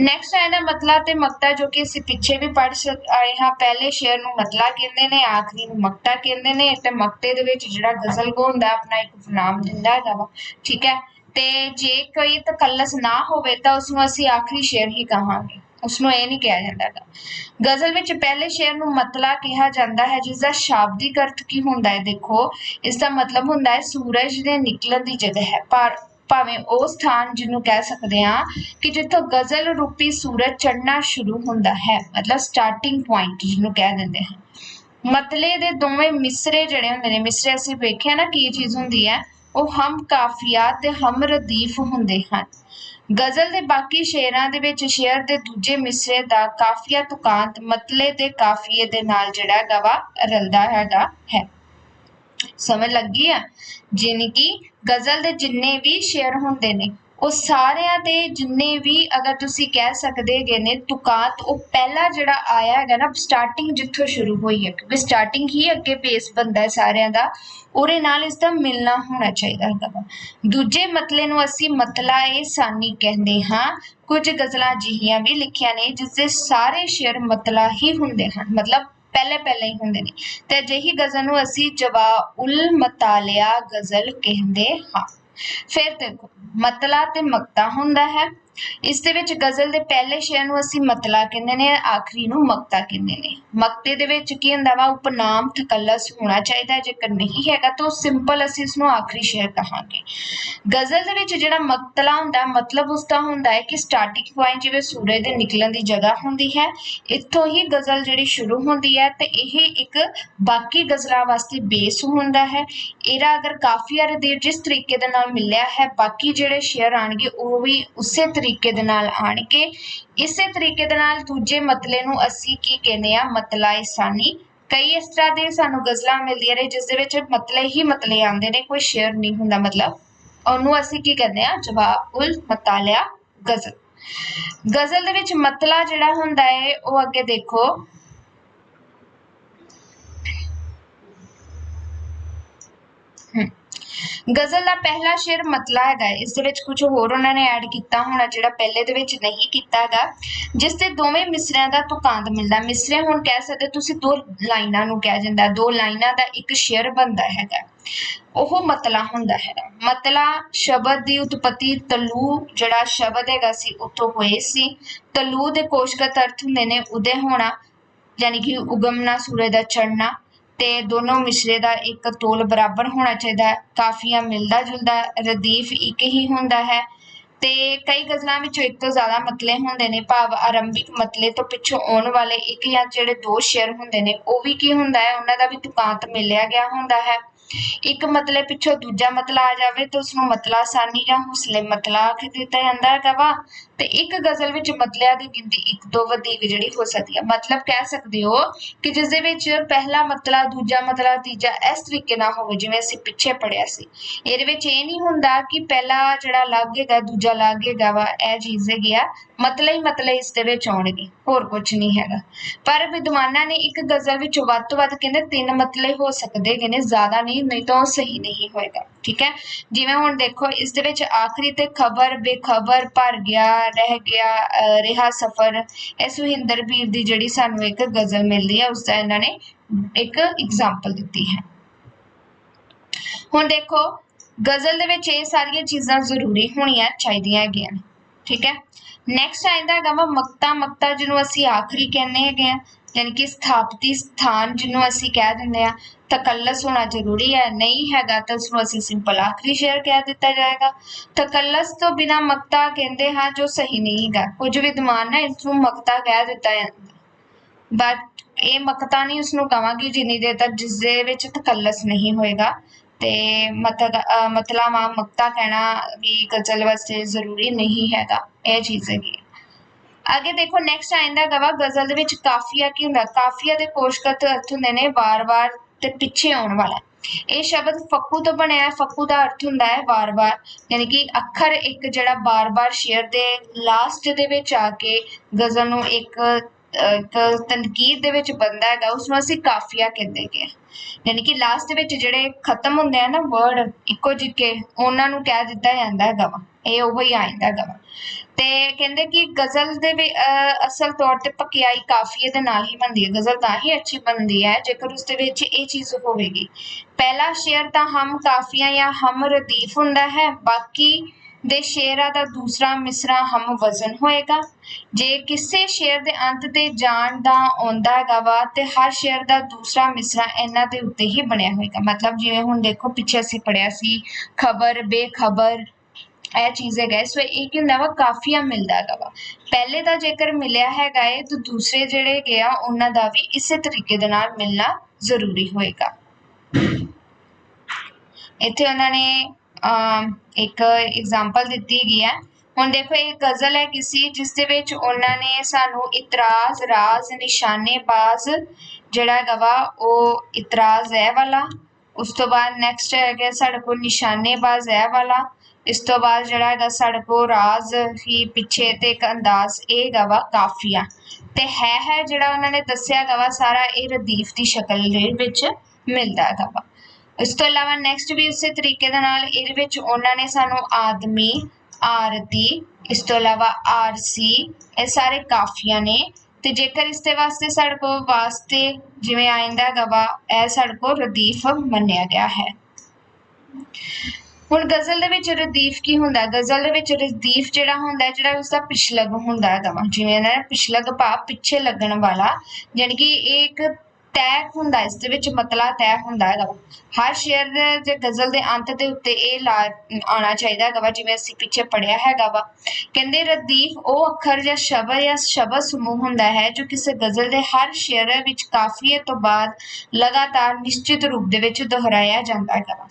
ਨੈਕਸਟ ਹੈ ਨਾ, ਮਤਲਾ ਤੇ ਮਕਤਾ, ਜੋ ਕਿ ਅਸੀਂ ਪਿੱਛੇ ਵੀ ਪੜ੍ਹ ਸਕ- ਆਏ ਹਾਂ। ਪਹਿਲੇ ਸ਼ੇਅਰ ਨੂੰ ਮਤਲਾ ਕਹਿੰਦੇ ਨੇ, ਆਖਰੀ ਨੂੰ ਮਕਤਾ ਕਹਿੰਦੇ ਨੇ। ਤੇ ਮਕਤੇ ਦੇ ਵਿੱਚ ਜਿਹੜਾ ਗਜ਼ਲ ਕੋ ਹੁੰਦਾ ਆਪਣਾ ਇੱਕ ਨਾਮ ਦਿੰਦਾ ਹੈਗਾ ਵਾ। ਠੀਕ ਹੈ? ਤੇ ਜੇ ਕੋਈ ਤਕੱਲਸ ਨਾ ਹੋਵੇ ਤਾਂ ਉਸ ਨੂੰ ਅਸੀਂ ਆਖਰੀ ਸ਼ੇਅਰ ਹੀ ਕਹਾਂਗੇ। ਉਸ ਨੂੰ ਇਹ ਨਹੀਂ ਕਿਹਾ ਜਾਂਦਾ ਗਜ਼ਲ ਵਿੱਚ ਪਹਿਲੇ ਸ਼ੇਰ ਨੂੰ ਮਤਲਾ ਕਿਹਾ ਜਾਂਦਾ ਹੈ ਜਿਸ ਦਾ ਸ਼ਾਬਦਿਕ ਅਰਥ ਕੀ ਹੁੰਦਾ ਹੈ ਦੇਖੋ। ਇਸ ਦਾ ਮਤਲਬ ਹੁੰਦਾ ਹੈ, ਸੂਰਜ ਦੇ ਨਿਕਲਣ ਦੀ ਜਗ੍ਹਾ ਹੈ। ਪਰ ਭਾਵੇਂ ਉਹ ਸਥਾਨ ਜਿਹਨੂੰ ਕਹਿ ਸਕਦੇ ਹਾਂ ਕਿ ਜਿੱਥੋਂ ਗਜ਼ਲ ਰੂਪੀ ਸੂਰਜ ਚੜ੍ਹਨਾ ਸ਼ੁਰੂ ਹੁੰਦਾ ਹੈ, ਮਤਲਬ ਸਟਾਰਟਿੰਗ ਪੁਆਇੰਟ ਜਿਹਨੂੰ ਕਹਿ ਦਿੰਦੇ ਹਨ ਮਤਲੇ ਦੇ ਦੋਵੇਂ ਮਿਸਰੇ ਜਿਹੜੇ ਹੁੰਦੇ ਨੇ, ਮਿਸਰੇ ਅਸੀਂ ਵੇਖਿਆ ਨਾ ਕੀ ਚੀਜ਼ ਹੁੰਦੀ ਹੈ, ਉਹ ਹਮ ਕਾਫੀਆ ਤੇ ਹਮ ਰਦੀਫ ਹੁੰਦੇ ਹਨ। ਗਜ਼ਲ ਦੇ ਬਾਕੀ ਸ਼ੇਰਾਂ ਦੇ ਵਿੱਚ ਸ਼ੇਰ ਦੇ ਦੂਜੇ ਮਿਸਰੇ ਦਾ ਕਾਫੀਆ ਤੁਕਾਂਤ, ਮਤਲੇ ਦੇ ਕਾਫੀਏ ਦੇ ਨਾਲ ਜਿਹੜਾ ਗਵਾ ਰਲਦਾ ਹੈਗਾ ਹੈ। ਸਮਝ ਲੱਗੀ ਆ? ਜਿਵੇਂ ਕਿ ਗਜ਼ਲ ਦੇ ਜਿੰਨੇ ਵੀ ਸ਼ੇਰ ਹੁੰਦੇ ਨੇ ਉਹ ਸਾਰਿਆਂ ਦੇ ਜਿੰਨੇ ਵੀ ਅਗਰ ਤੁਸੀਂ ਕਹਿ ਸਕਦੇ ਹੈਗੇ ਨੇ ਤੁਕਾਤ, ਉਹ ਪਹਿਲਾ ਜਿਹੜਾ ਆਇਆ ਹੈਗਾ ਨਾ ਸਟਾਰਟਿੰਗ ਜਿੱਥੋਂ ਸ਼ੁਰੂ ਹੋਈ ਹੈ, ਕਿਉਂਕਿ ਸਟਾਰਟਿੰਗ ਹੀ ਅੱਗੇ ਬੇਸ ਬੰਦਾ ਹੈ ਸਾਰਿਆਂ ਦਾ, ਉਹਦੇ ਨਾਲ ਇਸ ਦਾ ਮਿਲਣਾ ਹੋਣਾ ਚਾਹੀਦਾ ਹੈਗਾ ਵਾ। ਦੂਜੇ ਮਤਲੇ ਨੂੰ ਅਸੀਂ ਮਤਲਾ ਇਹ ਸਾਨੀ ਕਹਿੰਦੇ ਹਾਂ, ਕੁਝ ਗਜ਼ਲਾਂ ਅਜਿਹੀਆਂ ਵੀ ਲਿਖੀਆਂ ਨੇ ਜਿਸ ਦੇ ਸਾਰੇ ਸ਼ੇਰ ਮਤਲਾ ਹੀ ਹੁੰਦੇ ਹਨ, ਮਤਲਬ ਪਹਿਲੇ ਪਹਿਲੇ ਹੀ ਹੁੰਦੇ ਨੇ ਤੇ ਅਜਿਹੀ ਗਜ਼ਲ ਨੂੰ ਅਸੀਂ ਜਵਾਉਲ ਮਤਾਲਿਆ ਗਜ਼ਲ ਕਹਿੰਦੇ ਹਾਂ ਫਿਰ ਦੇਖੋ ਮਤਲਾ ਤੇ ਮਕਤਾ ਹੁੰਦਾ ਹੈ। ਇਸ ਦੇ ਵਿੱਚ ਗਜ਼ਲ ਦੇ ਪਹਿਲੇ ਸ਼ੇਰ ਨੂੰ ਅਸੀਂ ਮਤਲਾ ਕਹਿੰਦੇ ਨੇ ਆਖਰੀ ਨੂੰ ਮਕਤਾ ਕਹਿੰਦੇ ਨੇ। ਮਕਤੇ ਦੇ ਵਿੱਚ ਕੀ ਹੁੰਦਾ ਵਾ? ਉਪਨਾਮ ਤਕੱਲਸ ਹੋਣਾ ਚਾਹੀਦਾ ਜੇਕਰ ਨਹੀਂ ਹੈਗਾ ਤਾਂ ਸਿੰਪਲ ਅਸੀਂ ਇਸ ਨੂੰ ਆਖਰੀ ਸ਼ੇਰ ਕਹਾਂਗੇ। ਗਜ਼ਲ ਦੇ ਵਿੱਚ ਜਿਹੜਾ ਮਕਤਲਾ ਹੁੰਦਾ ਹੈ, ਮਤਲਬ ਉਸ ਦਾ ਹੁੰਦਾ ਹੈ ਕਿ ਸਟਾਰਟਿੰਗ ਪੁਆਇੰਟ ਜਿਵੇਂ ਸੂਰਜ ਦੇ ਨਿਕਲਣ ਦੀ ਜਗ੍ਹਾ ਹੁੰਦੀ ਹੈ ਇੱਥੋਂ ਹੀ ਗਜ਼ਲ ਜਿਹੜੀ ਸ਼ੁਰੂ ਹੁੰਦੀ ਹੈ ਤੇ ਇਹ ਇੱਕ ਬਾਕੀ ਗਜ਼ਲਾਂ ਵਾਸਤੇ ਬੇਸ ਹੁੰਦਾ ਹੈ। ਇਹਦਾ ਅਗਰ ਕਾਫੀਆ ਰਦੀਫ ਜਿਸ ਤਰੀਕੇ ਦੇ ਨਾਲ ਮਿਲਿਆ ਹੈ ਬਾਕੀ ਜਿਹੜੇ ਸ਼ੇਅਰ ਆਣਗੇ ਉਹ ਵੀ ਉਸੇ ਤਰੀਕੇ ਦੇ ਨਾਲ ਆਣਗੇ ਇਸੇ ਤਰੀਕੇ ਦੇ ਨਾਲ ਦੂਜੇ ਮਤਲੇ ਨੂੰ ਅਸੀਂ ਕੀ ਕਹਿੰਦੇ ਆ ਮਤਲਾ ਇਸਾਨੀ ਕਈ ਇਸ ਤਰ੍ਹਾਂ ਦੇ ਸਾਨੂੰ ਗਜ਼ਲਾਂ ਮਿਲਦੀਆਂ ਨੇ, ਜਿਸ ਦੇ ਵਿੱਚ ਮਤਲੇ ਹੀ ਮਤਲੇ ਆਉਂਦੇ ਨੇ, ਕੋਈ ਸ਼ੇਅਰ ਨਹੀਂ ਹੁੰਦਾ ਮਤਲਬ। ਉਹਨੂੰ ਅਸੀਂ ਕੀ ਕਹਿੰਦੇ ਆ ਜਵਾਬੁਲ ਮਤਾਲਿਆ ਗਜ਼ਲ। ਗਜ਼ਲ ਦੇ ਵਿੱਚ ਮਤਲਾ ਜਿਹੜਾ ਹੁੰਦਾ ਹੈ, ਉਹ ਅੱਗੇ ਦੇਖੋ ਹਮ, ਗਜ਼ਲ ਦਾ ਪਹਿਲਾ ਸ਼ੇਰ ਮਤਲਾ ਹੈਗਾ ਹੈ। ਇਸ ਦੇ ਵਿੱਚ ਕੁਝ ਹੋਰ ਉਹਨਾਂ ਨੇ ਐਡ ਕੀਤਾ ਹੋਣਾ, ਜਿਹੜਾ ਪਹਿਲੇ ਦੇ ਵਿੱਚ ਨਹੀਂ ਕੀਤਾ ਹੈਗਾ। ਜਿਸ ਦੇ ਦੋਵੇਂ ਮਿਸਰਿਆਂ ਦਾ ਤੁਕਾਂਤ ਮਿਲਦਾ। ਮਿਸਰੇ ਹੁਣ ਕਹਿ ਸਕਦੇ, ਤੁਸੀਂ ਦੋ ਲਾਈਨਾਂ ਨੂੰ ਕਹਿ ਜਾਂਦਾ ਦੋ ਲਾਈਨਾਂ ਦਾ ਇੱਕ ਸ਼ੇਰ ਬਣਦਾ ਹੈਗਾ। ਉਹ ਮਤਲਾ ਹੁੰਦਾ ਹੈ ਮਤਲਾ ਸ਼ਬਦ ਦੀ ਉਤਪਤੀ ਤਲੂ, ਜਿਹੜਾ ਸ਼ਬਦ ਹੈਗਾ ਸੀ, ਉੱਥੋਂ ਹੋਏ ਸੀ। ਤਲੂ ਦੇ ਕੋਸ਼ਗਤ ਅਰਥ ਹੁੰਦੇ ਨੇ ਉਦੇ ਹੋਣਾ, ਯਾਨੀ ਕਿ ਉਗਮਣਾ, ਸੂਰਜ ਦਾ ਚੜ੍ਹਨਾ। ਤੇ ਦੋਨੋਂ ਮਿਸਰੇ ਦਾ ਇੱਕ ਤੋਲ ਬਰਾਬਰ ਹੋਣਾ ਚਾਹੀਦਾ ਹੈ। ਕਾਫੀਆ ਮਿਲਦਾ ਜੁਲਦਾ ਰਦੀਫ ਇੱਕ ਹੀ ਹੁੰਦਾ ਹੈ ਤੇ ਕਈ ਗਜ਼ਲਾਂ ਵਿੱਚੋਂ ਇੱਕ ਤੋਂ ਜ਼ਿਆਦਾ ਮਤਲੇ ਹੁੰਦੇ ਨੇ। ਭਾਵ ਆਰੰਭਿਕ ਮਤਲੇ ਤੋਂ ਪਿੱਛੋਂ ਆਉਣ ਵਾਲੇ ਇੱਕ ਜਾਂ ਜਿਹੜੇ ਦੋ ਸ਼ੇਰ ਹੁੰਦੇ ਨੇ, ਉਹ ਵੀ ਕੀ ਹੁੰਦਾ ਹੈ? ਉਹਨਾਂ ਦਾ ਵੀ ਤੁਕਾਂਤ ਮਿਲਿਆ ਗਿਆ ਹੁੰਦਾ ਹੈ। ਇੱਕ ਮਤਲੇ ਪਿੱਛੋਂ ਦੂਜਾ ਮਤਲਾ ਆ ਜਾਵੇ ਤਾਂ ਉਸ ਨੂੰ ਮਤਲਾ ਸਾਨੀ ਜਾਂ ਹੁਸਲੇ ਮਤਲਾ ਆਖ ਦਿੱਤਾ ਜਾਂਦਾ ਹੈਗਾ ਵਾ। ਤੇ ਇੱਕ ਗਜ਼ਲ ਵਿੱਚ ਮਤਲਿਆਂ ਦੀ ਗਿਣਤੀ ਇੱਕ ਤੋਂ ਵਧੇਕ ਜਿਹੜੀ ਹੋ ਸਕਦੀ ਹੈ ਮਤਲਬ ਕਹਿ ਸਕਦੇ ਹੋ ਕਿ ਜਿਸ ਦੇ ਵਿੱਚ ਪਹਿਲਾ ਮਤਲਾ, ਦੂਜਾ ਮਤਲਾ, ਤੀਜਾ ਇਸ ਤਰੀਕੇ ਨਾਲ ਹੋਵੇ ਜਿਵੇਂ ਅਸੀਂ ਪਿੱਛੇ ਪੜਿਆ ਸੀ। ਇਹਦੇ ਵਿੱਚ ਇਹ ਨਹੀਂ ਹੁੰਦਾ ਕਿ ਪਹਿਲਾ ਜਿਹੜਾ ਅਲੱਗ ਦੂਜਾ ਅਲੱਗ ਵਾ, ਇਹ ਚੀਜ਼ ਹੈਗੀ ਆ, ਮਤਲੇ ਹੀ ਮਤਲਬ ਇਸ ਦੇ ਵਿੱਚ ਆਉਣਗੇ, ਹੋਰ ਕੁਝ ਨਹੀਂ ਹੈਗਾ। ਪਰ ਵਿਦਵਾਨਾਂ ਨੇ ਇੱਕ ਗਜ਼ਲ ਵਿੱਚ ਵੱਧ ਤੋਂ ਵੱਧ ਕਹਿੰਦੇ ਤਿੰਨ ਮਤਲੇ ਹੋ ਸਕਦੇ ਹੈਗੇ ਨੇ ਜ਼ਿਆਦਾ ਨਹੀਂ ਨਹੀਂ ਤਾਂ ਸਹੀ ਨਹੀਂ ਹੋਏਗਾ, ਠੀਕ ਹੈ? ਜਿਵੇਂ ਹੁਣ ਦੇਖੋ, ਇਸ ਦੇ ਵਿੱਚ ਆਖਰੀ ਤੇ ਖਬਰ, ਬੇਖਬਰ ਭਰ ਗਿਆ ਰਹਿ ਗਿਆ ਰਿਹਾ ਸਫਰ, ਇਹ ਸੁਹਿੰਦਰ ਵੀਰ ਦੀ ਜਿਹੜੀ ਸਾਨੂੰ ਇੱਕ ਗਜ਼ਲ ਮਿਲਦੀ ਹੈ ਉਸ ਦਾ ਇਹਨਾਂ ਨੇ ਇੱਕ ਐਗਜ਼ਾਮਪਲ ਦਿੱਤੀ ਹੈ। ਹੁਣ ਦੇਖੋ, ਗਜ਼ਲ ਦੇ ਵਿੱਚ ਇਹ ਸਾਰੀਆਂ ਚੀਜ਼ਾਂ ਜ਼ਰੂਰੀ ਹੋਣੀਆਂ ਚਾਹੀਦੀਆਂ ਹੈਗੀਆਂ ਨੇ, ਠੀਕ ਹੈ? ਨੈਕਸਟ ਆਇੰਦਾ ਹੈਗਾ ਵਾ ਮਕਤਾ ਮਕਤਾ ਜਿਹਨੂੰ ਅਸੀਂ ਆਖਰੀ ਕਹਿੰਦੇ ਹੈਗੇ ਆ, ਯਾਨੀ ਕਿ ਸਥਾਪਤੀ ਸਥਾਨ ਜਿਹਨੂੰ ਅਸੀਂ ਕਹਿ ਦਿੰਦੇ ਆ। ਤਕੱਲਸ ਹੋਣਾ ਜ਼ਰੂਰੀ ਹੈ, ਨਹੀਂ ਹੈਗਾ ਤਾਂ ਉਸਨੂੰ ਅਸੀਂ ਸਿੰਪਲ ਆਖਰੀ ਸ਼ੇਅਰ ਕਹਿ ਦਿੱਤਾ ਜਾਏਗਾ। ਤਕੱਲਸ ਤੋਂ ਬਿਨਾ ਮਕਤਾ ਕਹਿੰਦੇ ਹਾਂ ਜੋ ਸਹੀ ਨਹੀਂ ਹੈਗਾ ਕੁਝ ਵਿਦਵਾਨ ਨੇ ਇਸ ਨੂੰ ਮਕਤਾ ਕਹਿ ਦਿੱਤਾ ਹੈ। ਬਟ ਇਹ ਮਕਤਾ ਨਹੀਂ ਉਸਨੂੰ ਕਵਾਂਗੀ ਜਿੰਨੀ ਦੇਰ ਤੱਕ ਜਿਸ ਦੇ ਵਿੱਚ ਤਕੱਲਸ ਨਹੀਂ ਹੋਏਗਾ। ਤੇ ਮਤਲਬ ਅਹ ਮਤਲਬ ਆ ਮਕਤਾ ਕਹਿਣਾ ਵੀ ਗਜ਼ਲ ਵਾਸਤੇ ਜ਼ਰੂਰੀ ਨਹੀਂ ਹੈਗਾ। ਇਹ ਚੀਜ਼ ਹੈਗੀ ਹੈ। ਅੱਗੇ ਦੇਖੋ ਨੈਕਸਟ ਆਇੰਦਾ ਗਵਾ ਗਜ਼ਲ ਦੇ ਵਿੱਚ ਕਾਫੀਆ ਕੀ ਹੁੰਦਾ? ਕਾਫੀਆ ਦੇ ਕੋਸ਼ਗਤ ਅਰਥ ਹੁੰਦੇ ਨੇ ਵਾਰ-ਵਾਰ ਤੇ ਪਿੱਛੇ ਆਉਣ ਵਾਲਾ ਇਹ ਸ਼ਬਦ ਫੱਕੂ ਤੋਂ ਬਣਿਆ ਹੈ। ਫੱਕੂ ਦਾ ਅਰਥ ਹੁੰਦਾ ਹੈ ਵਾਰ-ਵਾਰ, ਯਾਨੀ ਕਿ ਅੱਖਰ ਇੱਕ ਜਿਹੜਾ ਬਾਰ-ਬਾਰ ਸ਼ੇਅਰ ਦੇ ਲਾਸਟ ਦੇ ਵਿੱਚ ਆ ਕੇ ਗਜ਼ਲ ਨੂੰ ਇੱਕ ਤਨਕੀਦ ਦੇ ਵਿੱਚ ਬੰਦਾ ਹੈਗਾ, ਉਸ ਨੂੰ ਅਸੀਂ ਕਾਫੀਆ ਕਹਿੰਦੇ ਗਏ ਯਾਨੀ ਕਿ ਲਾਸਟ ਦੇ ਵਿੱਚ ਜਿਹੜੇ ਖਤਮ ਹੁੰਦੇ ਆ ਨਾ ਵਰਡ ਇੱਕੋ ਜਿੱਕੇ ਉਹਨਾਂ ਨੂੰ ਕਹਿ ਦਿੱਤਾ ਜਾਂਦਾ ਹੈਗਾ ਵਾ। ਇਹ ਉਹ ਹੀ ਆਇੰਦਾ ਹੈਗਾ ਵਾ। ਤੇ ਕਹਿੰਦੇ ਕਿ ਗਜ਼ਲ ਦੇ ਵੀ ਅਸਲ ਤੌਰ ਤੇ ਪਕਿਆਈ ਕਾਫੀਏ ਦੇ ਨਾਲ ਹੀ ਬਣਦੀ ਹੈ। ਗਜ਼ਲ ਤਾਂ ਹੀ ਅੱਛੀ ਬਣਦੀ ਹੈ, ਜੇਕਰ ਉਸ ਦੇ ਵਿੱਚ ਇਹ ਚੀਜ਼ ਹੋਵੇਗੀ। ਪਹਿਲਾ ਸ਼ੇਰ ਤਾਂ ਹਮ ਕਾਫੀਆ ਜਾਂ ਹਮ ਰਦੀਫ ਹੁੰਦਾ ਹੈ, ਬਾਕੀ ਦੇ ਸ਼ੇਰਾਂ ਦਾ ਦੂਸਰਾ ਮਿਸਰਾ ਹਮ ਵਜ਼ਨ ਹੋਏਗਾ। ਜੇ ਕਿਸੇ ਸ਼ੇਰ ਦੇ ਅੰਤ ਤੇ ਜਾਣ ਦਾ ਆਉਂਦਾ ਹੈਗਾ ਵਾ, ਤੇ ਹਰ ਸ਼ੇਰ ਦਾ ਦੂਸਰਾ ਮਿਸਰਾ ਇਹਨਾਂ ਦੇ ਉੱਤੇ ਹੀ ਬਣਿਆ ਹੋਏਗਾ। ਮਤਲਬ ਜਿਵੇਂ ਹੁਣ ਦੇਖੋ, ਪਿੱਛੇ ਅਸੀਂ ਪੜਿਆ ਸੀ, ਖਬਰ, ਬੇਖਬਰ ਇਹ ਚੀਜ਼ ਹੈਗਾ ਹੈ। ਸੋ ਇਹ ਕੀ ਹੁੰਦਾ ਵਾ ਕਾਫੀਆ ਮਿਲਦਾ ਹੈਗਾ ਵਾ। ਪਹਿਲੇ ਦਾ ਜੇਕਰ ਮਿਲਿਆ ਹੈਗਾ ਹੈ ਤਾਂ ਦੂਸਰੇ ਜਿਹੜੇ ਗਿਆ ਉਹਨਾਂ ਦਾ ਵੀ ਇਸੇ ਤਰੀਕੇ ਦੇ ਨਾਲ ਮਿਲਣਾ ਜ਼ਰੂਰੀ ਹੋਏਗਾ। ਇੱਥੇ ਉਹਨਾਂ ਨੇ ਇੱਕ ਐਗਜ਼ਾਮਪਲ ਦਿੱਤੀ ਗਈ ਹੈ ਹੁਣ ਦੇਖੋ, ਇਹ ਗਜ਼ਲ ਹੈ ਕਿਸੇ ਜਿਸ ਦੇ ਵਿੱਚ ਉਹਨਾਂ ਨੇ ਸਾਨੂੰ ਇਤਰਾਜ਼, ਰਾਜ਼, ਨਿਸ਼ਾਨੇਬਾਜ਼ ਜਿਹੜਾ ਹੈਗਾ ਵਾ, ਉਹ ਇਤਰਾਜ਼ ਹੈ ਵਾਲਾ। ਉਸ ਤੋਂ ਬਾਅਦ ਨੈਕਸਟ ਹੈਗਾ ਸਾਡੇ ਕੋਲ ਨਿਸ਼ਾਨੇਬਾਜ਼ ਹੈ ਵਾਲਾ। ਇਸ ਤੋਂ ਬਾਅਦ ਜਿਹੜਾ ਹੈਗਾ ਸਾਡੇ ਕੋਲ ਰਾਜ਼ ਹੀ ਪਿੱਛੇ ਤੇ ਇੱਕ ਅੰਦਾਜ਼ ਇਹ ਹੈਗਾ ਵਾ ਕਾਫੀਆ ਤੇ ਹੈ ਹੈ ਜਿਹੜਾ ਉਹਨਾਂ ਨੇ ਦੱਸਿਆ ਹੈਗਾ ਵਾ, ਸਾਰਾ ਇਹ ਰਦੀਫ ਦੀ ਸ਼ਕਲ ਦੇ ਵਿੱਚ ਮਿਲਦਾ ਹੈਗਾ ਵਾ। ਇਸ ਤੋਂ ਇਲਾਵਾ ਨੈਕਸਟ ਵੀ ਉਸੇ ਤਰੀਕੇ ਦੇ ਨਾਲ ਇਹਦੇ ਵਿੱਚ ਉਹਨਾਂ ਨੇ ਸਾਨੂੰ ਆਦਮੀ, ਆਰਤੀ, ਇਸ ਤੋਂ ਇਲਾਵਾ ਆਰਸੀ, ਇਹ ਸਾਰੇ ਕਾਫੀਆਂ ਨੇ। ਤੇ ਜੇਕਰ ਇਸ ਦੇ ਵਾਸਤੇ ਸਾਡੇ ਕੋਲ ਵਾਸਤੇ ਜਿਵੇਂ ਆਇੰਦਾ ਹੈਗਾ ਵਾ, ਇਹ ਸਾਡੇ ਕੋਲ ਰਦੀਫ ਮੰਨਿਆ ਗਿਆ ਹੈ। ਹੁਣ ਗਜ਼ਲ ਦੇ ਵਿੱਚ ਰਦੀਫ ਕੀ ਹੁੰਦਾ? ਗਜ਼ਲ ਦੇ ਵਿੱਚ ਰਦੀਫ ਜਿਹੜਾ ਹੁੰਦਾ ਹੈ, ਜਿਹੜਾ ਉਸਦਾ ਪਿਛਲਗ ਹੁੰਦਾ ਹੈਗਾ ਵਾ। ਜਿਵੇਂ ਨਾ ਪਿਛਲਗ ਭਾਵ ਪਿੱਛੇ ਲੱਗਣ ਵਾਲਾ ਯਾਨੀ ਕਿ ਇਹ ਇੱਕ ਤੈਅ ਹੁੰਦਾ ਇਸ ਦੇ ਵਿੱਚ ਮਤਲਾ ਤੈਅ ਹੁੰਦਾ ਹੈਗਾ ਵਾ। ਹਰ ਸ਼ੇਰ ਦੇ ਜੇ ਗਜ਼ਲ ਦੇ ਅੰਤ ਦੇ ਉੱਤੇ ਇਹ ਲਾ ਆਉਣਾ ਚਾਹੀਦਾ ਹੈਗਾ ਵਾ ਜਿਵੇਂ ਅਸੀਂ ਪਿੱਛੇ ਪੜਿਆ ਹੈਗਾ ਵਾ। ਕਹਿੰਦੇ ਰਦੀਫ ਉਹ ਅੱਖਰ ਜਾਂ ਸ਼ਬਦ ਜਾਂ ਸ਼ਬਦ ਸਮੂਹ ਹੁੰਦਾ ਹੈ ਜੋ ਕਿਸੇ ਗਜ਼ਲ ਦੇ ਹਰ ਸ਼ੇਰ ਵਿੱਚ ਕਾਫੀਏ ਤੋਂ ਬਾਅਦ ਲਗਾਤਾਰ ਨਿਸ਼ਚਿਤ ਰੂਪ ਦੇ ਵਿੱਚ ਦੁਹਰਾਇਆ ਜਾਂਦਾ ਹੈਗਾ ਵਾ।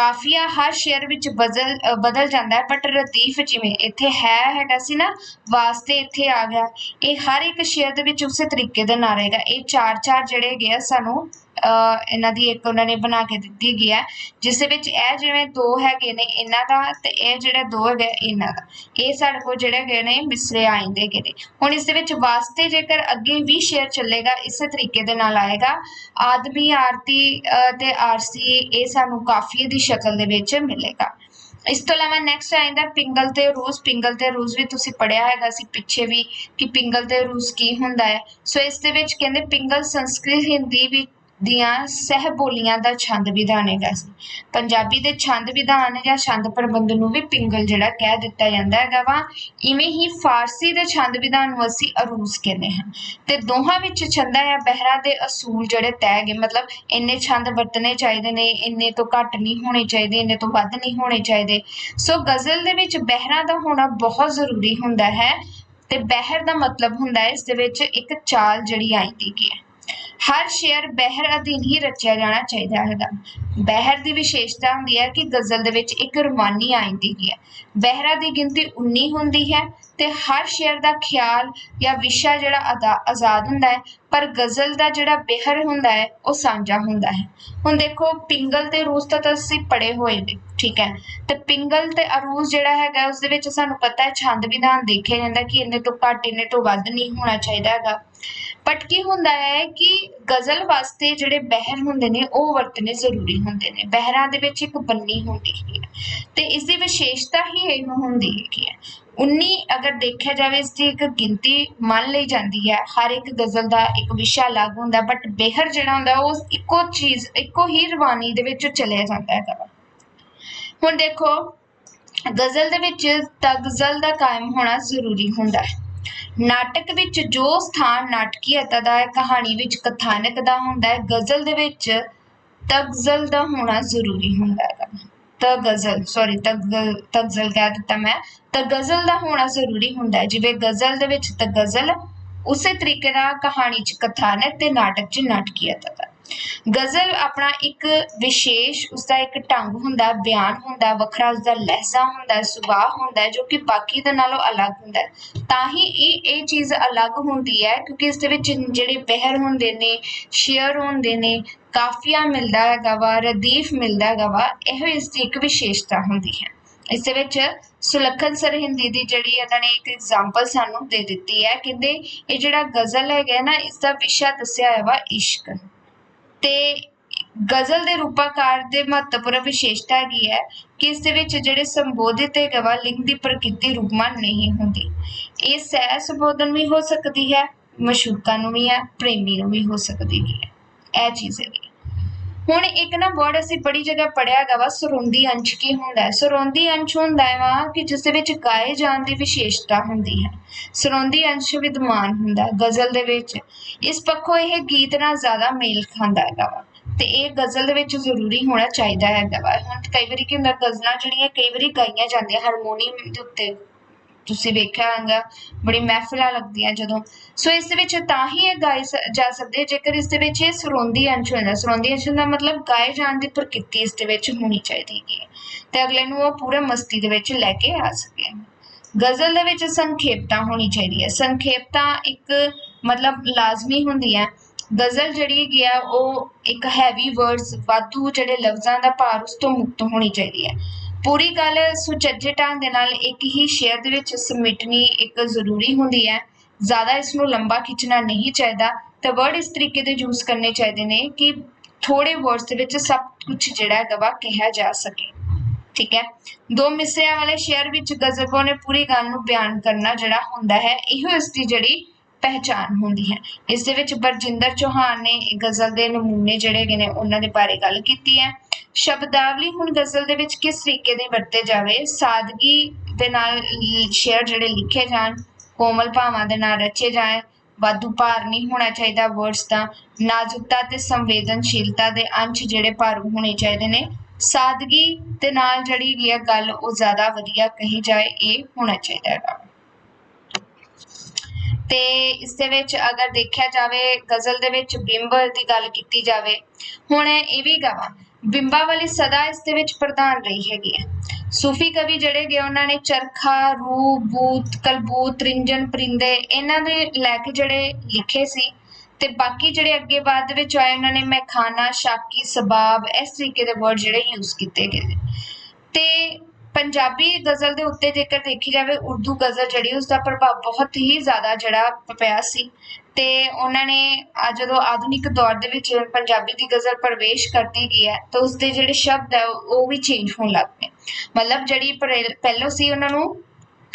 ਕਾਫੀਆ ਹਰ ਸ਼ੇਰ ਵਿੱਚ ਬਦਲ ਅ, ਬਦਲ ਜਾਂਦਾ ਹੈ ਬਟ ਰਦੀਫ ਜਿਵੇਂ ਇੱਥੇ ਹੈ ਹੈਗਾ ਸੀ ਨਾ ਵਾਸਤੇ ਇੱਥੇ ਆ ਗਿਆ। ਇਹ ਹਰ ਇੱਕ ਸ਼ੇਰ ਦੇ ਵਿੱਚ ਉਸੇ ਤਰੀਕੇ ਦੇ ਨਾਲ ਰਹੇਗਾ ਇਹ ਚਾਰ ਚਾਰ ਜਿਹੜੇ ਹੈਗੇ ਆ ਸਾਨੂੰ ਇਹਨਾਂ ਦੀ ਇੱਕ ਉਹਨਾਂ ਨੇ ਬਣਾ ਕੇ ਦਿੱਤੀ ਗਈ ਹੈ ਜਿਸ ਦੇ ਵਿੱਚ ਇਹ ਜਿਵੇਂ ਦੋ ਹੈਗੇ ਨੇ ਇਹਨਾਂ ਦਾ ਤੇ ਇਹ ਜਿਹੜਾ ਦੋ ਹੈਗੇ ਇਹਨਾਂ ਦਾ। ਇਹ ਸਾਡੇ ਕੋਲ ਜਿਹੜੇ ਹੈਗੇ ਨੇ ਮਿਸਰੇ ਆਇੰਦੇ ਹੈਗੇ ਨੇ। ਹੁਣ ਇਸ ਦੇ ਵਿੱਚ ਵਾਸਤੇ ਜੇਕਰ ਅੱਗੇ ਵੀ ਸ਼ੇਅਰ ਚੱਲੇਗਾ ਇਸੇ ਤਰੀਕੇ ਦੇ ਨਾਲ ਆਏਗਾ। ਆਦਮੀ ਆਰਤੀ ਅ, ਤੇ ਆਰਸੀ ਇਹ ਸਾਨੂੰ ਕਾਫੀਏ ਦੀ ਸ਼ਕਲ ਦੇ ਵਿੱਚ ਮਿਲੇਗਾ। ਇਸ ਤੋਂ ਇਲਾਵਾ ਨੈਕਸਟ ਆਇੰਦਾ ਪਿੰਗਲ ਤੇ ਰੂਸ। ਪਿੰਗਲ ਤੇ ਰੂਸ ਵੀ ਤੁਸੀਂ ਪੜਿਆ ਹੈਗਾ ਸੀ ਪਿੱਛੇ ਵੀ ਕਿ ਪਿੰਗਲ ਤੇ ਰੂਸ ਕੀ ਹੁੰਦਾ ਹੈ। ਸੋ ਇਸ ਦੇ ਵਿੱਚ ਕਹਿੰਦੇ ਪਿੰਗਲ ਸੰਸਕ੍ਰਿਤ ਹਿੰਦੀ ਵੀ ਦੀਆਂ ਸਹਿ ਬੋਲੀਆਂ ਦਾ ਛੰਦ ਵਿਧਾਨ ਹੈਗਾ ਸੀ। ਪੰਜਾਬੀ ਦੇ ਛੰਦ ਵਿਧਾਨ ਜਾਂ ਛੰਦ ਪ੍ਰਬੰਧ ਨੂੰ ਵੀ ਪਿੰਗਲ ਜਿਹੜਾ ਕਹਿ ਦਿੱਤਾ ਜਾਂਦਾ ਹੈਗਾ ਵਾ। ਇਵੇਂ ਹੀ ਫਾਰਸੀ ਦੇ ਛੰਦ ਵਿਧਾਨ ਨੂੰ ਅਸੀਂ ਅਰੂਸ ਕਹਿੰਦੇ ਹਾਂ। ਤੇ ਦੋਹਾਂ ਵਿੱਚ ਛੰਦਾਂ ਜਾਂ ਬਹਿਰਾਂ ਦੇ ਅਸੂਲ ਜਿਹੜੇ ਤੈਅ ਗਏ ਮਤਲਬ ਇੰਨੇ ਛੰਦ ਵਰਤਣੇ ਚਾਹੀਦੇ ਨੇ, ਇੰਨੇ ਤੋਂ ਘੱਟ ਨਹੀਂ ਹੋਣੇ ਚਾਹੀਦੇ, ਇੰਨੇ ਤੋਂ ਵੱਧ ਨਹੀਂ ਹੋਣੇ ਚਾਹੀਦੇ। ਸੋ ਗਜ਼ਲ ਦੇ ਵਿੱਚ ਬਹਿਰਾਂ ਦਾ ਹੋਣਾ ਬਹੁਤ ਜ਼ਰੂਰੀ ਹੁੰਦਾ ਹੈ ਤੇ ਬਹਿਰ ਦਾ ਮਤਲਬ ਹੁੰਦਾ ਹੈ, ਇਸ ਦੇ ਵਿੱਚ ਇੱਕ ਚਾਲ ਜਿਹੜੀ ਆਈ ਆਈਂਦੀ ਹੈ। ਹਰ ਸ਼ੇਰ ਬਹਿਰ ਅਧੀਨ ਹੀ ਰਚਿਆ ਜਾਣਾ ਚਾਹੀਦਾ ਹੈਗਾ ਬਹਿਰ ਦੀ ਵਿਸ਼ੇਸ਼ਤਾ ਹੁੰਦੀ ਹੈ ਕਿ ਗਜ਼ਲ ਦੇ ਵਿੱਚ ਇੱਕ ਰੁਮਾਨੀ ਆਇੰਦੀ ਹੈ ਬਹਿਰਾ ਦੀ ਗਿਣਤੀ 19 ਹੁੰਦੀ ਹੈ ਤੇ ਹਰ ਸ਼ੇਅਰ ਦਾ ਖਿਆਲ ਜਾਂ ਵਿਸ਼ਾ ਜਿਹੜਾ ਅਦਾ- ਆਜ਼ਾਦ ਹੁੰਦਾ ਹੈ ਪਰ ਗਜ਼ਲ ਦਾ ਜਿਹੜਾ ਬਿਹਰ ਹੁੰਦਾ ਹੈ, ਉਹ ਸਾਂਝਾ ਹੁੰਦਾ ਹੈ। ਹੁਣ ਦੇਖੋ, ਪਿੰਗਲ ਤੇ ਰੂਸ ਤਾਂ ਅਸੀਂ ਪੜੇ ਹੋਏ ਨੇ, ਠੀਕ ਹੈ। ਤੇ ਪਿੰਗਲ ਤੇ ਅਰੂਸ ਜਿਹੜਾ ਹੈਗਾ ਉਸ ਦੇ ਵਿੱਚ ਸਾਨੂੰ ਪਤਾ ਹੈ, ਛੰਦ ਵਿਧਾਨ ਦੇਖਿਆ ਜਾਂਦਾ ਕਿ ਇੰਨੇ ਤੋਂ ਘੱਟ, ਇੰਨੇ ਤੋਂ ਵੱਧ ਨਹੀਂ ਹੋਣਾ ਚਾਹੀਦਾ ਹੈਗਾ। ਬਟ ਕੀ ਹੁੰਦਾ ਹੈ ਕਿ ਗਜ਼ਲ ਵਾਸਤੇ ਜਿਹੜੇ ਬਹਿਰ ਹੁੰਦੇ ਨੇ, ਉਹ ਵਰਤਨੇ ਜ਼ਰੂਰੀ ਹੁੰਦੇ ਨੇ। ਬਹਿਰਾਂ ਦੇ ਵਿੱਚ ਇੱਕ ਬੰਨੀ ਹੁੰਦੀ ਹੈ। ਤੇ ਇਸ ਦੀ ਵਿਸ਼ੇਸ਼ਤਾ ਹੀ ਇਹ ਹੁੰਦੀ ਹੈਗੀ ਹੈ। 19 ਅਗਰ ਦੇਖਿਆ ਜਾਵੇ ਇਸ ਦੀ ਇੱਕ ਗਿਣਤੀ ਮੰਨ ਲਈ ਜਾਂਦੀ ਹੈ, ਹਰ ਇੱਕ ਗਜ਼ਲ ਦਾ ਇੱਕ ਵਿਸ਼ਾ ਅਲੱਗ ਹੁੰਦਾ ਬਟ ਬਹਿਰ ਜਿਹੜਾ ਹੁੰਦਾ ਉਹ ਇੱਕੋ ਚੀਜ਼, ਇੱਕੋ ਹੀ ਰਵਾਨੀ ਦੇ ਵਿੱਚ ਚਲਿਆ ਜਾਂਦਾ ਹੈਗਾ ਵਾ। ਹੁਣ ਦੇਖੋ, ਗਜ਼ਲ ਦੇ ਵਿੱਚ ਤਗਜ਼ਲ ਦਾ ਕਾਇਮ ਹੋਣਾ ਜ਼ਰੂਰੀ ਹੁੰਦਾ ਹੈ ਨਾਟਕ ਵਿੱਚ ਜੋ ਸਥਾਨ ਨਾਟਕੀਅਤਾ ਦਾ ਹੈ, ਕਹਾਣੀ ਵਿੱਚ ਕਥਾਨਕ ਦਾ ਹੁੰਦਾ ਹੈ, ਗਜ਼ਲ ਦੇ ਵਿੱਚ ਤਗਜ਼ਲ ਦਾ ਹੋਣਾ ਜ਼ਰੂਰੀ ਹੁੰਦਾ ਹੈ ਤਗਜ਼ਲ ਸੌਰੀ ਤਗਜ਼ਲ ਕਹਿ ਦਿੱਤਾ ਮੈਂ। ਤਗਜ਼ਲ ਦਾ ਹੋਣਾ ਜ਼ਰੂਰੀ ਹੁੰਦਾ ਹੈ। ਜਿਵੇਂ ਗਜ਼ਲ ਦੇ ਵਿੱਚ ਤਗਜ਼ਲ ਉਸੇ ਤਰੀਕੇ ਨਾਲ ਕਹਾਣੀ 'ਚ ਕਥਾਨਕ ਤੇ ਨਾਟਕ 'ਚ ਨਾਟਕੀਅਤਾ ਦਾ ਗਜ਼ਲ ਆਪਣਾ ਇੱਕ ਵਿਸ਼ੇਸ਼, ਉਸਦਾ ਇੱਕ ਢੰਗ ਹੁੰਦਾ ਬਿਆਨ ਹੁੰਦਾ ਵੱਖਰਾ ਉਸਦਾ ਲਹਿਜ਼ਾ ਹੁੰਦਾ ਸੁਭਾਅ ਹੁੰਦਾ ਜੋ ਕਿ ਬਾਕੀ ਦੇ ਨਾਲੋਂ ਅਲੱਗ ਹੁੰਦਾ ਤਾਂ ਹੀ ਇਹ ਇਹ ਚੀਜ਼ ਅਲੱਗ ਹੁੰਦੀ ਹੈ ਕਿਉਂਕਿ ਇਸ ਦੇ ਵਿੱਚ ਜਿਹੜੇ ਬਹਿਰ ਹੁੰਦੇ ਨੇ, ਸ਼ੇਅਰ ਹੁੰਦੇ ਨੇ ਕਾਫੀਆ ਮਿਲਦਾ ਹੈਗਾ ਵਾ, ਰਦੀਫ ਮਿਲਦਾ ਹੈਗਾ ਵਾ, ਇਹੋ ਇਸ ਦੀ ਇੱਕ ਵਿਸ਼ੇਸ਼ਤਾ ਹੁੰਦੀ ਹੈ। ਇਸ ਦੇ ਵਿੱਚ ਸੁਲੱਖਣ ਸਰਹਿੰਦੀ ਦੀ ਜਿਹੜੀ ਇਹਨਾਂ ਨੇ ਇੱਕ ਐਗਜ਼ਾਮਪਲ ਸਾਨੂੰ ਦੇ ਦਿੱਤੀ ਹੈ, ਕਹਿੰਦੇ ਇਹ ਜਿਹੜਾ ਗਜ਼ਲ ਹੈਗਾ ਨਾ, ਇਸ ਦਾ ਵਿਸ਼ਾ ਦੱਸਿਆ ਹੋਇਆ ਵਾ, ਇਸ਼ਕ। ਤੇ ਗਜ਼ਲ ਦੇ ਰੂਪਾਕਾਰ ਦੇ ਮਹੱਤਵਪੂਰਨ ਵਿਸ਼ੇਸ਼ਤਾ ਹੈਗੀ ਹੈ ਕਿ ਇਸ ਦੇ ਵਿੱਚ ਜਿਹੜੇ ਸੰਬੋਧਿਤ ਹੈਗਾ ਵਾ, ਲਿੰਗ ਦੀ ਪ੍ਰਕਿਰਤੀ ਰੂਪਮਾਨ ਨਹੀਂ ਹੁੰਦੀ। ਇਹ ਸਹਿ ਸੰਬੋਧਨ ਵੀ ਹੋ ਸਕਦੀ ਹੈ ਮਸ਼ੂਕਾਂ ਨੂੰ ਵੀ ਹੈ, ਪ੍ਰੇਮੀ ਨੂੰ ਵੀ ਹੋ ਸਕਦੀ ਹੈ। ਇਹ ਚੀਜ਼ ਹੈਗੀ ਹੁਣ ਇੱਕ ਨਾ ਵਰਡ ਅਸੀਂ ਬੜੀ ਜਗ੍ਹਾ ਪੜਿਆ ਹੈਗਾ ਵਾ, ਸਰੋਂਦੀ ਅੰਸ਼ ਕੀ ਹੁੰਦਾ ਹੈ? ਸਰੋਂਦੀ ਅੰਸ਼ ਹੁੰਦਾ ਹੈ ਵਾ ਕਿ ਜਿਸ ਦੇ ਵਿੱਚ ਗਾਏ ਜਾਣ ਦੀ ਵਿਸ਼ੇਸ਼ਤਾ ਹੁੰਦੀ ਹੈ। ਸਰੋਂਦੀ ਅੰਸ਼ ਵਿਦਮਾਨ ਹੁੰਦਾ ਹੈ, ਗਜ਼ਲ ਦੇ ਵਿੱਚ। ਇਸ ਪੱਖੋਂ ਇਹ ਗੀਤ ਨਾਲ ਜ਼ਿਆਦਾ ਮੇਲ ਖਾਂਦਾ ਹੈਗਾ ਵਾ। ਤੇ ਇਹ ਗਜ਼ਲ ਦੇ ਵਿੱਚ ਜ਼ਰੂਰੀ ਹੋਣਾ ਚਾਹੀਦਾ ਹੈਗਾ ਵਾ। ਹੁਣ ਕਈ ਵਾਰੀ ਕੀ ਹੁੰਦਾ, ਗਜ਼ਲਾਂ ਜਿਹੜੀਆਂ ਕਈ ਵਾਰੀ ਗਾਈਆਂ ਜਾਂਦੀਆਂ ਹਾਰਮੋਨੀਅਮ ਦੇ ਉੱਤੇ ਤੁਸੀਂ ਵੇਖਿਆ ਹੋਵੇਗਾ ਬੜੀ ਮਹਿਫਿਲਾਂ ਲੱਗਦੀਆਂ ਜਦੋਂ। ਸੋ ਇਸ ਦੇ ਵਿੱਚ ਤਾਂ ਹੀ ਇਹ ਗਾਏ ਜਾ ਸਕਦੇ ਜੇਕਰ ਇਸ ਦੇ ਵਿੱਚ ਇਹ ਸਰੋਂਦੀ ਅੰਸ਼ ਹੁੰਦਾ, ਸਰੋਂਦੀ ਅੰਸ਼ ਦਾ ਮਤਲਬ ਗਾਏ ਜਾਣ ਦੀ ਪ੍ਰਕਿਰਤੀ ਇਸ ਦੇ ਵਿੱਚ ਹੋਣੀ ਚਾਹੀਦੀ ਹੈ। ਤੇ ਅਗਲੇ ਨੂੰ ਉਹ ਪੂਰੇ ਮਸਤੀ ਦੇ ਵਿੱਚ ਲੈ ਕੇ ਆ ਸਕੇ। ਗਜ਼ਲ ਦੇ ਵਿੱਚ ਸੰਖੇਪਤਾ ਹੋਣੀ ਚਾਹੀਦੀ ਹੈ। ਸੰਖੇਪਤਾ ਇੱਕ ਮਤਲਬ ਲਾਜ਼ਮੀ ਹੁੰਦੀ ਹੈ। ਗਜ਼ਲ ਜਿਹੜੀ ਹੈਗੀ ਆ, ਉਹ ਇੱਕ ਹੈਵੀ ਵਰਡਸ ਵਾਧੂ ਜਿਹੜੇ ਲਫ਼ਜ਼ਾਂ ਦਾ ਭਾਰ ਉਸ ਤੋਂ ਮੁਕਤ ਹੋਣੀ ਚਾਹੀਦੀ ਹੈ। ਪੂਰੀ ਗੱਲ ਸੁਚੱਜੇ ਢੰਗ ਦੇ ਨਾਲ ਇੱਕ ਹੀ ਸ਼ੇਅਰ ਦੇ ਵਿੱਚ ਸਮਿਟਣੀ ਇੱਕ ਜ਼ਰੂਰੀ ਹੁੰਦੀ ਹੈ। ਜ਼ਿਆਦਾ ਇਸ ਨੂੰ ਲੰਬਾ ਖਿੱਚਣਾ ਨਹੀਂ ਚਾਹੀਦਾ। ਤਾਂ ਵਰਡ ਇਸ ਤਰੀਕੇ ਦੇ ਯੂਜ਼ ਕਰਨੇ ਚਾਹੀਦੇ ਨੇ ਕਿ ਥੋੜੇ ਵਰਡਸ ਦੇ ਵਿੱਚ ਸਭ ਕੁਝ ਜਿਹੜਾ ਹੈਗਾ ਕਿਹਾ ਜਾ ਸਕੇ। ਠੀਕ ਹੈ। ਦੋ ਮਿਸਿਆਂ ਵਾਲੇ ਸ਼ੇਅਰ ਵਿੱਚ ਗਜ਼ਲਗੋ ਨੇ ਪੂਰੀ ਗੱਲ ਨੂੰ ਬਿਆਨ ਕਰਨਾ ਜਿਹੜਾ ਹੁੰਦਾ ਹੈ, ਇਹੋ ਇਸ ਦੀ ਜਿਹੜੀ ਪਹਿਚਾਨ ਹੁੰਦੀ ਹੈ। ਇਸ ਦੇ ਵਿੱਚ ਬਰਜਿੰਦਰ ਚੌਹਾਨ ਨੇ ਗਜ਼ਲ ਦੇ ਨਮੂਨੇ ਜਿਹੜੇ ਹੈਗੇ ਨੇ, ਉਹਨਾਂ ਦੇ ਬਾਰੇ ਗੱਲ ਕੀਤੀ ਹੈ। ਸ਼ਬਦਾਵਲੀ ਹੁਣ ਗਜ਼ਲ ਦੇ ਵਿੱਚ ਕਿਸ ਤਰੀਕੇ ਦੇ ਵਰਤੇ ਜਾਵੇ? ਸਾਦਗੀ ਦੇ ਨਾਲ ਸ਼ੇਅਰ ਜਿਹੜੇ ਲਿਖੇ ਜਾਣ, ਕੋਮਲ ਭਾਵਾਂ ਦੇ ਨਾਲ ਰਚੇ ਜਾਣ, ਵਾਧੂ ਭਾਰ ਨਹੀਂ ਹੋਣਾ ਚਾਹੀਦਾ ਵਰਡਸ ਦਾ, ਨਾਜ਼ੁਕਤਾ ਤੇ ਸੰਵੇਦਨਸ਼ੀਲਤਾ ਦੇ ਅੰਸ਼ ਜਿਹੜੇ ਭਾਰੂ ਹੋਣੇ ਚਾਹੀਦੇ ਨੇ। ਸਾਦਗੀ ਦੇ ਨਾਲ ਜਿਹੜੀ ਹੈਗੀ ਆ ਗੱਲ ਉਹ ਜ਼ਿਆਦਾ ਵਧੀਆ ਕਹੀ ਜਾਏ, ਇਹ ਹੋਣਾ ਚਾਹੀਦਾ ਹੈਗਾ। ਤੇ ਇਸ ਦੇ ਵਿੱਚ ਅਗਰ ਦੇਖਿਆ ਜਾਵੇ, ਗਜ਼ਲ ਦੇ ਵਿੱਚ ਬਿੰਬ ਦੀ ਗੱਲ ਕੀਤੀ ਜਾਵੇ, ਹੁਣ ਇਹ ਵੀ ਗਾਵਾਂ। ਬਿੰਬਾਂ ਵਾਲੀ ਸਦਾ ਇਸ ਦੇ ਵਿੱਚ ਪ੍ਰਧਾਨ ਰਹੀ ਹੈਗੀ ਹੈ। ਸੂਫੀ ਕਵੀ ਜਿਹੜੇ ਗਏ ਉਹਨਾਂ ਨੇ ਚਰਖਾ, ਰੂਹ, ਬੂਤ, ਕਲਬੂਤ ਰਿੰਜਨ ਪਰਿੰਦੇ ਇਹਨਾਂ ਦੇ ਲੈ ਕੇ ਜਿਹੜੇ ਲਿਖੇ ਸੀ ਤੇ ਬਾਕੀ ਜਿਹੜੇ ਅੱਗੇ ਬਾਅਦ ਵਿੱਚ ਆਏ ਉਹਨਾਂ ਨੇ ਮੈਖਾਨਾ, ਸ਼ਾਕੀ, ਸਬਾਬ ਇਸ ਤਰੀਕੇ ਦੇ ਵਰਡ ਜਿਹੜੇ ਯੂਜ਼ ਕੀਤੇ ਗਏ ਤੇ ਪੰਜਾਬੀ ਗਜ਼ਲ ਦੇ ਉੱਤੇ ਜੇਕਰ ਦੇਖੀ ਜਾਵੇ, ਉਰਦੂ ਗਜ਼ਲ ਜਿਹੜੀ ਉਸ ਦਾ ਪ੍ਰਭਾਵ ਬਹੁਤ ਹੀ ਜ਼ਿਆਦਾ ਜਿਹੜਾ ਪਿਆ ਸੀ। ਤੇ ਉਹਨਾਂ ਨੇ ਜਦੋਂ ਆਧੁਨਿਕ ਦੌਰ ਦੇ ਵਿੱਚ ਪੰਜਾਬੀ ਦੀ ਗਜ਼ਲ ਪ੍ਰਵੇਸ਼ ਕਰਦੀ ਗਈ ਹੈ, ਤਾਂ ਉਸ ਦੇ ਜਿਹੜੇ ਸ਼ਬਦ ਹੈ, ਉਹ ਵੀ ਚੇਂਜ ਹੋਣ ਲੱਗ ਪਏ। ਮਤਲਬ ਜਿਹੜੀ ਪਹਿ- ਪਹਿਲੋਂ ਸੀ ਉਹਨਾਂ ਨੂੰ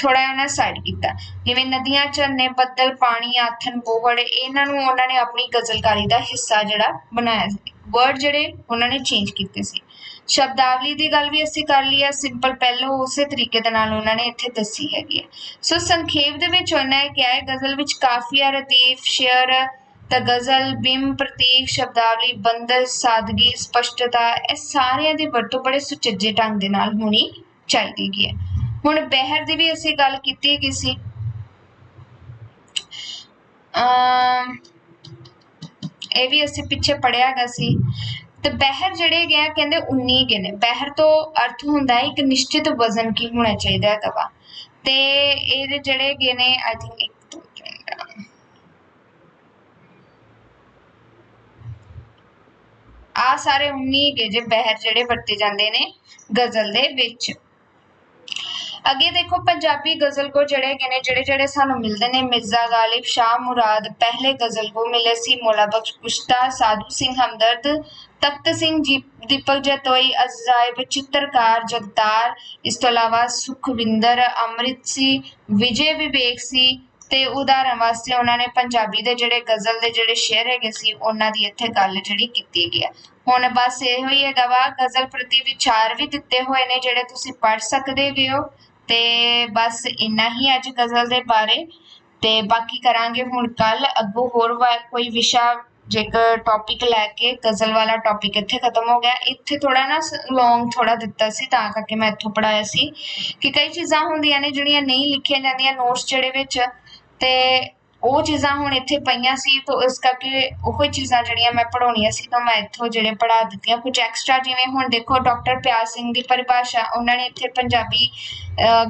ਥੋੜਾ ਜਿਹਾ ਉਹਨਾਂ ਸਾਈਡ ਕੀਤਾ। ਜਿਵੇਂ ਨਦੀਆਂ ਝਰਨੇ ਬੱਦਲ, ਪਾਣੀ, ਆਥਨ, ਬੋਹੜ, ਇਹਨਾਂ ਨੂੰ ਉਹਨਾਂ ਨੇ ਆਪਣੀ ਗਜ਼ਲਕਾਰੀ ਦਾ ਹਿੱਸਾ ਜਿਹੜਾ ਬਣਾਇਆ ਸੀ। ਵਰਡ ਜਿਹੜੇ ਉਹਨਾਂ ਨੇ ਚੇਂਜ ਕੀਤੇ ਸੀ। ਸ਼ਬਦਾਵਲੀ ਦੀ ਗੱਲ ਵੀ ਅਸੀਂ ਕਰ ਲਈ ਹੈ ਸਿੰਪਲ ਪਹਿਲੋਂ ਉਸੇ ਤਰੀਕੇ ਦੇ ਨਾਲ ਉਹਨਾਂ ਨੇ ਇੱਥੇ ਦੱਸੀ ਹੈਗੀ ਹੈ। ਸੋ ਸੰਖੇਪ ਦੇ ਵਿੱਚ ਉਹਨਾਂ ਨੇ ਕਿਹਾ ਹੈ, ਗਜ਼ਲ ਵਿੱਚ ਕਾਫੀਆ ਰਤੀਫ, ਸ਼ੇਅਰ ਤਾਂ ਗਜ਼ਲ, ਬਿੰਬ, ਪ੍ਰਤੀਕ, ਸ਼ਬਦਾਵਲੀ, ਬੰਦਲ, ਸਾਦਗੀ, ਸਪਸ਼ਟਤਾ, ਇਹ ਸਾਰਿਆਂ ਦੀ ਵਰਤੋਂ ਬੜੇ ਸੁਚੱਜੇ ਢੰਗ ਦੇ ਨਾਲ ਹੋਣੀ ਚਾਹੀਦੀ ਹੈਗੀ ਹੈ। ਹੁਣ ਬਹਿਰ ਦੀ ਵੀ ਅਸੀਂ ਗੱਲ ਕੀਤੀ ਗਈ ਸੀ। ਅਮ, ਇਹ ਵੀ ਅਸੀਂ ਪਿੱਛੇ ਪੜਿਆ ਹੈਗਾ ਸੀ। ਤੇ ਬਹਿਰ ਜਿਹੜੇ ਹੈਗੇ ਆ, ਕਹਿੰਦੇ 19 ਹੈਗੇ ਨੇ। ਬਹਿਰ ਤੋਂ ਅਰਥ ਹੁੰਦਾ ਹੈ ਇੱਕ ਨਿਸ਼ਚਿਤ ਵਜ਼ਨ ਕੀ ਹੋਣਾ ਚਾਹੀਦਾ ਹੈਗਾ ਵਾ ਤੇ ਇਹਦੇ ਜਿਹੜੇ ਹੈਗੇ ਨੇ ਆਈ ਥਿੰਕ ਇੱਕ, ਦੋ ਆ ਸਾਰੇ 19 ਹੈਗੇ ਜੇ ਬਹਿਰ ਜਿਹੜੇ ਵਰਤੇ ਜਾਂਦੇ ਨੇ, ਗਜ਼ਲ ਦੇ ਵਿੱਚ। ਅੱਗੇ ਦੇਖੋ, ਪੰਜਾਬੀ ਗਜ਼ਲ ਕੋ ਜਿਹੜੇ ਹੈਗੇ ਨੇ, ਜਿਹੜੇ ਜਿਹੜੇ ਸਾਨੂੰ ਮਿਲਦੇ ਨੇ, ਮਿਰਜ਼ਾ ਗਾਲਿਬ, ਸ਼ਾਹ ਮੁਰਾਦ, ਪਹਿਲੇ ਗਜ਼ਲ ਕੋ ਮਿਲੇ ਸੀ, ਮੌਲਾ ਬਖਸ਼ ਕੁਸ਼ਤਾ ਸਾਧੂ ਸਿੰਘ ਹਮਦਰਦ ਤਖਤ ਸਿੰਘ ਜੀ ਦੀਪਕ ਜਤੋਈ, ਅਜ਼ਾਇਬ ਚਿੱਤਰਕਾਰ ਜਗਤਾਰ, ਇਸ ਤੋਂ ਇਲਾਵਾ ਸੁਖਵਿੰਦਰ ਅੰਮ੍ਰਿਤ ਸੀ, ਵਿਜੇ ਵਿਵੇਕ ਸੀ ਤੇ ਉਦਾਹਰਨ ਵਾਸਤੇ ਉਹਨਾਂ ਨੇ ਪੰਜਾਬੀ ਦੇ ਜਿਹੜੇ ਗਜ਼ਲ ਦੇ ਜਿਹੜੇ ਸ਼ੇਰ ਹੈਗੇ ਸੀ, ਉਹਨਾਂ ਦੀ ਇੱਥੇ ਗੱਲ ਜਿਹੜੀ ਕੀਤੀ ਗਈ ਹੈ। ਹੁਣ ਬਸ ਇਹੋ ਹੀ ਹੈਗਾ ਵਾ, ਗਜ਼ਲ ਪ੍ਰਤੀ ਵਿਚਾਰ ਵੀ ਦਿੱਤੇ ਹੋਏ ਨੇ ਜਿਹੜੇ ਤੁਸੀਂ ਪੜ੍ਹ ਸਕਦੇ ਹੋ ਤੇ ਬਸ ਇੰਨਾ ਹੀ ਅੱਜ ਗਜ਼ਲ ਦੇ ਬਾਰੇ ਤੇ ਬਾਕੀ ਕਰਾਂਗੇ ਹੁਣ ਕੱਲ ਅੱਗੋਂ ਹੋਰ ਵਾ- ਕੋਈ ਵਿਸ਼ਾ ਜੇਕਰ ਟੌਪਿਕ ਲੈ ਕੇ ਗਜ਼ਲ ਵਾਲਾ ਟੌਪਿਕ ਇੱਥੇ ਖਤਮ ਹੋ ਗਿਆ, ਇੱਥੇ ਥੋੜਾ ਨਾ ਲੌਂਗ ਥੋੜਾ ਦਿੱਤਾ ਸੀ, ਤਾਂ ਕਰਕੇ ਮੈਂ ਇੱਥੋਂ ਪੜਾਇਆ ਸੀ ਕਿ ਕਈ ਚੀਜ਼ਾਂ ਹੁੰਦੀਆਂ ਨੇ ਜਿਹੜੀਆਂ ਨਹੀਂ ਲਿਖੀਆਂ ਜਾਂਦੀਆਂ ਨੋਟਸ ਜਿਹੜੇ ਵਿੱਚ ਤੇ ਉਹ ਚੀਜ਼ਾਂ ਹੁਣ ਇੱਥੇ ਪਈਆਂ ਸੀ, ਤਾਂ ਇਸ ਕਰਕੇ ਉਹ ਚੀਜ਼ਾਂ ਜਿਹੜੀਆਂ ਮੈਂ ਪੜਾਉਣੀਆਂ ਸੀ, ਤਾਂ ਮੈਂ ਇੱਥੋਂ ਜਿਹੜੇ ਪੜਾ ਦਿੱਤੀਆਂ। ਕੁਝ ਐਕਸਟਰਾ ਜਿਵੇਂ ਹੁਣ ਦੇਖੋ ਡਾਕਟਰ ਪਿਆਰ ਸਿੰਘ ਦੀ ਪਰਿਭਾਸ਼ਾ, ਉਹਨਾਂ ਨੇ ਇੱਥੇ ਪੰਜਾਬੀ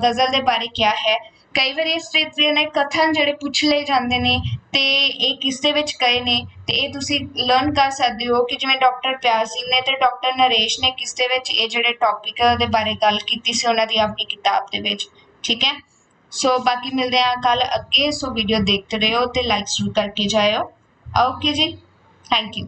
ਗਜ਼ਲ ਦੇ ਬਾਰੇ ਕਿਹਾ ਹੈ। ਕਈ ਵਾਰੀ ਇਸ ਤਰੀਕੇ ਨਾਲ ਕਥਨ ਜਿਹੜੇ ਪੁੱਛ ਲਏ ਜਾਂਦੇ ਨੇ ਤੇ ਇਹ ਕਿਸ ਦੇ ਵਿੱਚ ਕਹੇ ਨੇ ਤੇ ਇਹ ਤੁਸੀਂ ਲਰਨ ਕਰ ਸਕਦੇ ਹੋ ਕਿ ਜਿਵੇਂ ਡਾਕਟਰ ਪਿਆਰ ਸਿੰਘ ਨੇ ਤੇ ਡਾਕਟਰ ਨਰੇਸ਼ ਨੇ ਕਿਸ ਦੇ ਵਿੱਚ ਇਹ ਜਿਹੜੇ ਟੌਪਿਕ ਦੇ ਬਾਰੇ ਗੱਲ ਕੀਤੀ ਸੀ ਉਹਨਾਂ ਦੀ ਆਪਣੀ ਕਿਤਾਬ ਦੇ ਵਿੱਚ, ਠੀਕ ਹੈ? ਸੋ ਬਾਕੀ ਮਿਲਦੇ ਹਾਂ ਕੱਲ ਅੱਗੇ, ਸੋ ਵੀਡੀਓ ਦੇਖਤੇ ਰਹੋ ਤੇ ਲਾਈਕ ਜ਼ਰੂਰ ਕਰਕੇ ਜਾਇਓ। ਓਕੇ ਜੀ ਥੈਂਕ ਯੂ